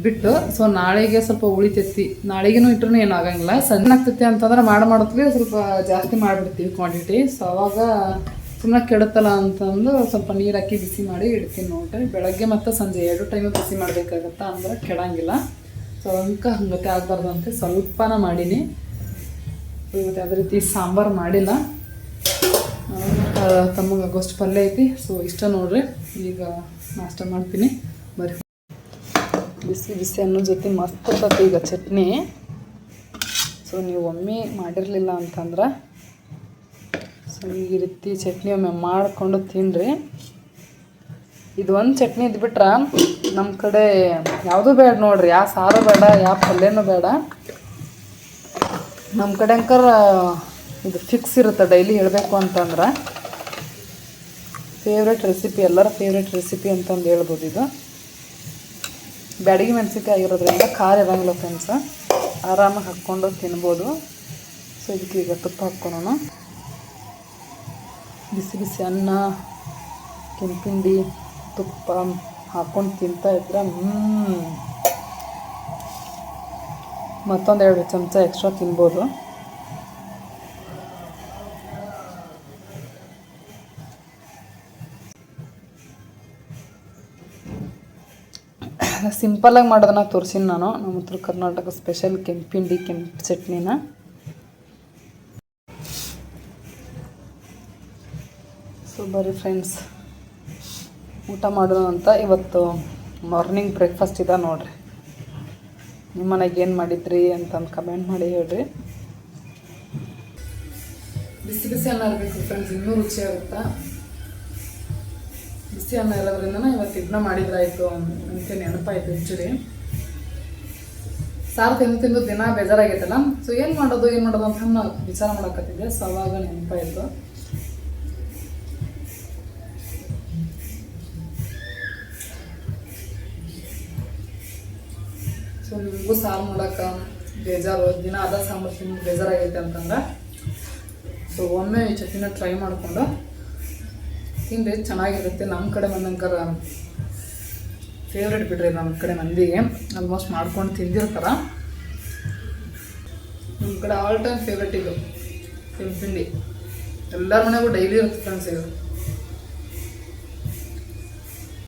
ಬಿಟ್ಟು ಸೊ ನಾಳೆಗೆ ಸ್ವಲ್ಪ ಉಳಿತೈತಿ. ನಾಳೆಗೇನು ಇಟ್ರೂ ಏನು ಆಗಂಗಿಲ್ಲ. ಸಣ್ಣ ಆಗ್ತೈತಿ ಅಂತಂದ್ರೆ ಮಾಡಿ ಮಾಡೋದ್ಗೆ ಸ್ವಲ್ಪ ಜಾಸ್ತಿ ಮಾಡಿಬಿಡ್ತೀವಿ ಕ್ವಾಂಟಿಟಿ ಸೊ ಅವಾಗ ಸುಮ್ಮನೆ ಕೆಡುತ್ತಲ್ಲ ಅಂತಂದು ಸ್ವಲ್ಪ ನೀರು ಹಾಕಿ ಬಿಸಿ ಮಾಡಿ ಇಡ್ತೀನಿ ನೋಡ್ರಿ. ಬೆಳಗ್ಗೆ ಮತ್ತು ಸಂಜೆ ಎರಡು ಟೈಮು ಬಿಸಿ ಮಾಡಬೇಕಾಗತ್ತಾ ಅಂದ್ರೆ ಕೆಡಂಗಿಲ್ಲ. ಸೊ ಅಂಕ ಹಂಗತೆ ಆಗಬಾರ್ದು ಅಂತ ಸ್ವಲ್ಪನ ಮಾಡೀನಿ. ಇವತ್ತು ಯಾವುದೇ ರೀತಿ ಸಾಂಬಾರು ಮಾಡಿಲ್ಲ. ತಮಗೆ ಆಗೋಷ್ಟು ಪಲ್ಯ ಐತಿ. ಸೊ ಇಷ್ಟ ನೋಡ್ರಿ. ಈಗ ನಾಷ್ಟ ಮಾಡ್ತೀನಿ. ಬರ್ರಿ. ಬಿಸಿ ಬಿಸಿ ಅನ್ನೋ ಜೊತೆ ಮಸ್ತ್ ಇರ್ತೈತಿ ಈಗ ಚಟ್ನಿ. ಸೊ ನೀವು ಒಮ್ಮೆ ಮಾಡಿರಲಿಲ್ಲ ಅಂತಂದ್ರೆ ಸೊ ಈ ರೀತಿ ಚಟ್ನಿ ಒಮ್ಮೆ ಮಾಡಿಕೊಂಡು ತಿನ್ನಿರಿ ಇದು ಒಂದು ಚಟ್ನಿ ಇದ್ಬಿಟ್ರೆ ನಮ್ಮ ಕಡೆ ಯಾವುದೂ ಬೇಡ ನೋಡ್ರಿ. ಯಾವ ಸಾರು ಬೇಡ ಯಾವ ಪಲ್ಯನೂ ಬೇಡ. ನಮ್ಮ ಕಡೆ ಅಂಕರ ಇದು ಫಿಕ್ಸ್ ಇರುತ್ತೆ. ಡೈಲಿ ಹೇಳಬೇಕು ಅಂತಂದ್ರೆ. ಫೇವ್ರೆಟ್ ರೆಸಿಪಿ ಎಲ್ಲರ ಫೇವ್ರೆಟ್ ರೆಸಿಪಿ ಅಂತಂದು ಹೇಳ್ಬೋದು ಇದು. ಬ್ಯಾಡಗಿ ಮೆಣಸಿನ್ಕಾಯಿ ಆಗಿರೋದ್ರಿಂದ ಖಾರ ಇರೋಂಗಿಲ್ಲ ಫ್ರೆಂಡ್ಸ್ ಆರಾಮಾಗಿ ಹಾಕ್ಕೊಂಡು ತಿನ್ಬೋದು. ಸೊ ಇದಕ್ಕೆ ಈಗ ತುಪ್ಪ ಹಾಕ್ಕೊಳೋಣ. ಬಿಸಿ ಬಿಸಿ ಅನ್ನ ಕೆಂಪಿಂಡಿ ತುಪ್ಪ ಹಾಕ್ಕೊಂಡು ತಿಂತಾ ಇದ್ರೆ ಮತ್ತೊಂದು ಎರಡು ಚಮಚ ಎಕ್ಸ್ಟ್ರಾ ತಿನ್ಬೋದು. ಸಿಂಪಲಾಗಿ ಮಾಡೋದನ್ನ ತೋರಿಸಿನಿ ನಾನು. ನಮ್ಮ ಉತ್ತರ ಕರ್ನಾಟಕ ಸ್ಪೆಷಲ್ ಕೆಂಪಿಂಡಿ ಕೆಂಪು ಚಟ್ನಿನ. ಸೊ ಬರೀ ಫ್ರೆಂಡ್ಸ್ ಊಟ ಮಾಡೋಣ ಅಂತ ಇವತ್ತು ಮಾರ್ನಿಂಗ್ ಬ್ರೇಕ್ಫಾಸ್ಟ್ ಇದೆ ನೋಡ್ರಿ. ನಿಮ್ಮ ಮನೆಗೆ ಏನು ಮಾಡಿದ್ರಿ ಅಂತಂದು ಕಮೆಂಟ್ ಮಾಡಿ ಹೇಳ್ರಿ. ಬಿಸಿ ಬಿಸಿ ಅನ್ನ ಇರಬೇಕು ಫ್ರೆಂಡ್ಸ್ ಇನ್ನೂ ರುಚಿ ಆಗುತ್ತಾ? ಬಿಸಿ ಅನ್ನ ಇರೋದ್ರಿಂದ ಇವತ್ತು ಇದನ್ನ ಮಾಡಿದ್ರಾಯ್ತು ಅಂತ ನೆನಪಾಯ್ತು ಆ್ಯಕ್ಚುಲಿ ಸಾರು ತಿಂದು ತಿಂದು ದಿನ ಬೇಜಾರಾಗೈತಲ್ಲ? ಸೊ ಏನು ಮಾಡೋದು ಏನು ಮಾಡೋದು ಅಂತ ನಾನು ವಿಚಾರ ಮಾಡಕತ್ತಿದ್ದೆ. ಸೊ ಅವಾಗ ನೆನಪಾಯಿತು. ಸೊ ನಿಮಗೂ ಸಾರು ಮಾಡೋಕೆ ಬೇಜಾರು, ದಿನ ಅದ ಸಾಂಬಾರು ತಿಂದು ಬೇಜಾರಾಗೈತೆ ಅಂತಂದ್ರೆ. ಸೊ ಒಮ್ಮೆ ಈ ಚಟ್ನಿನ ಟ್ರೈ ಮಾಡಿಕೊಂಡು ತಿಂದ್ರೆ ಚೆನ್ನಾಗಿರುತ್ತೆ. ನಮ್ಮ ಕಡೆ ಬಂದಂಕರ ಫೇವ್ರೆಟ್ ಬಿಡ್ರಿ ನಮ್ಮ ಕಡೆ ಮಂದಿಗೆ ಆಲ್ಮೋಸ್ಟ್ ಮಾಡ್ಕೊಂಡು ತಿಂದಿರ್ತಾರ ನಮ್ಮ ಕಡೆ ಆಲ್ ಟೈಮ್ ಫೇವ್ರೆಟ್ ಇದು. ತಿಂಡಿ. ಎಲ್ಲರ ಮನೆಗೂ ಡೈಲಿ ಇರುತ್ತೆ ಫ್ರೆಂಡ್ಸ್ ಇದು.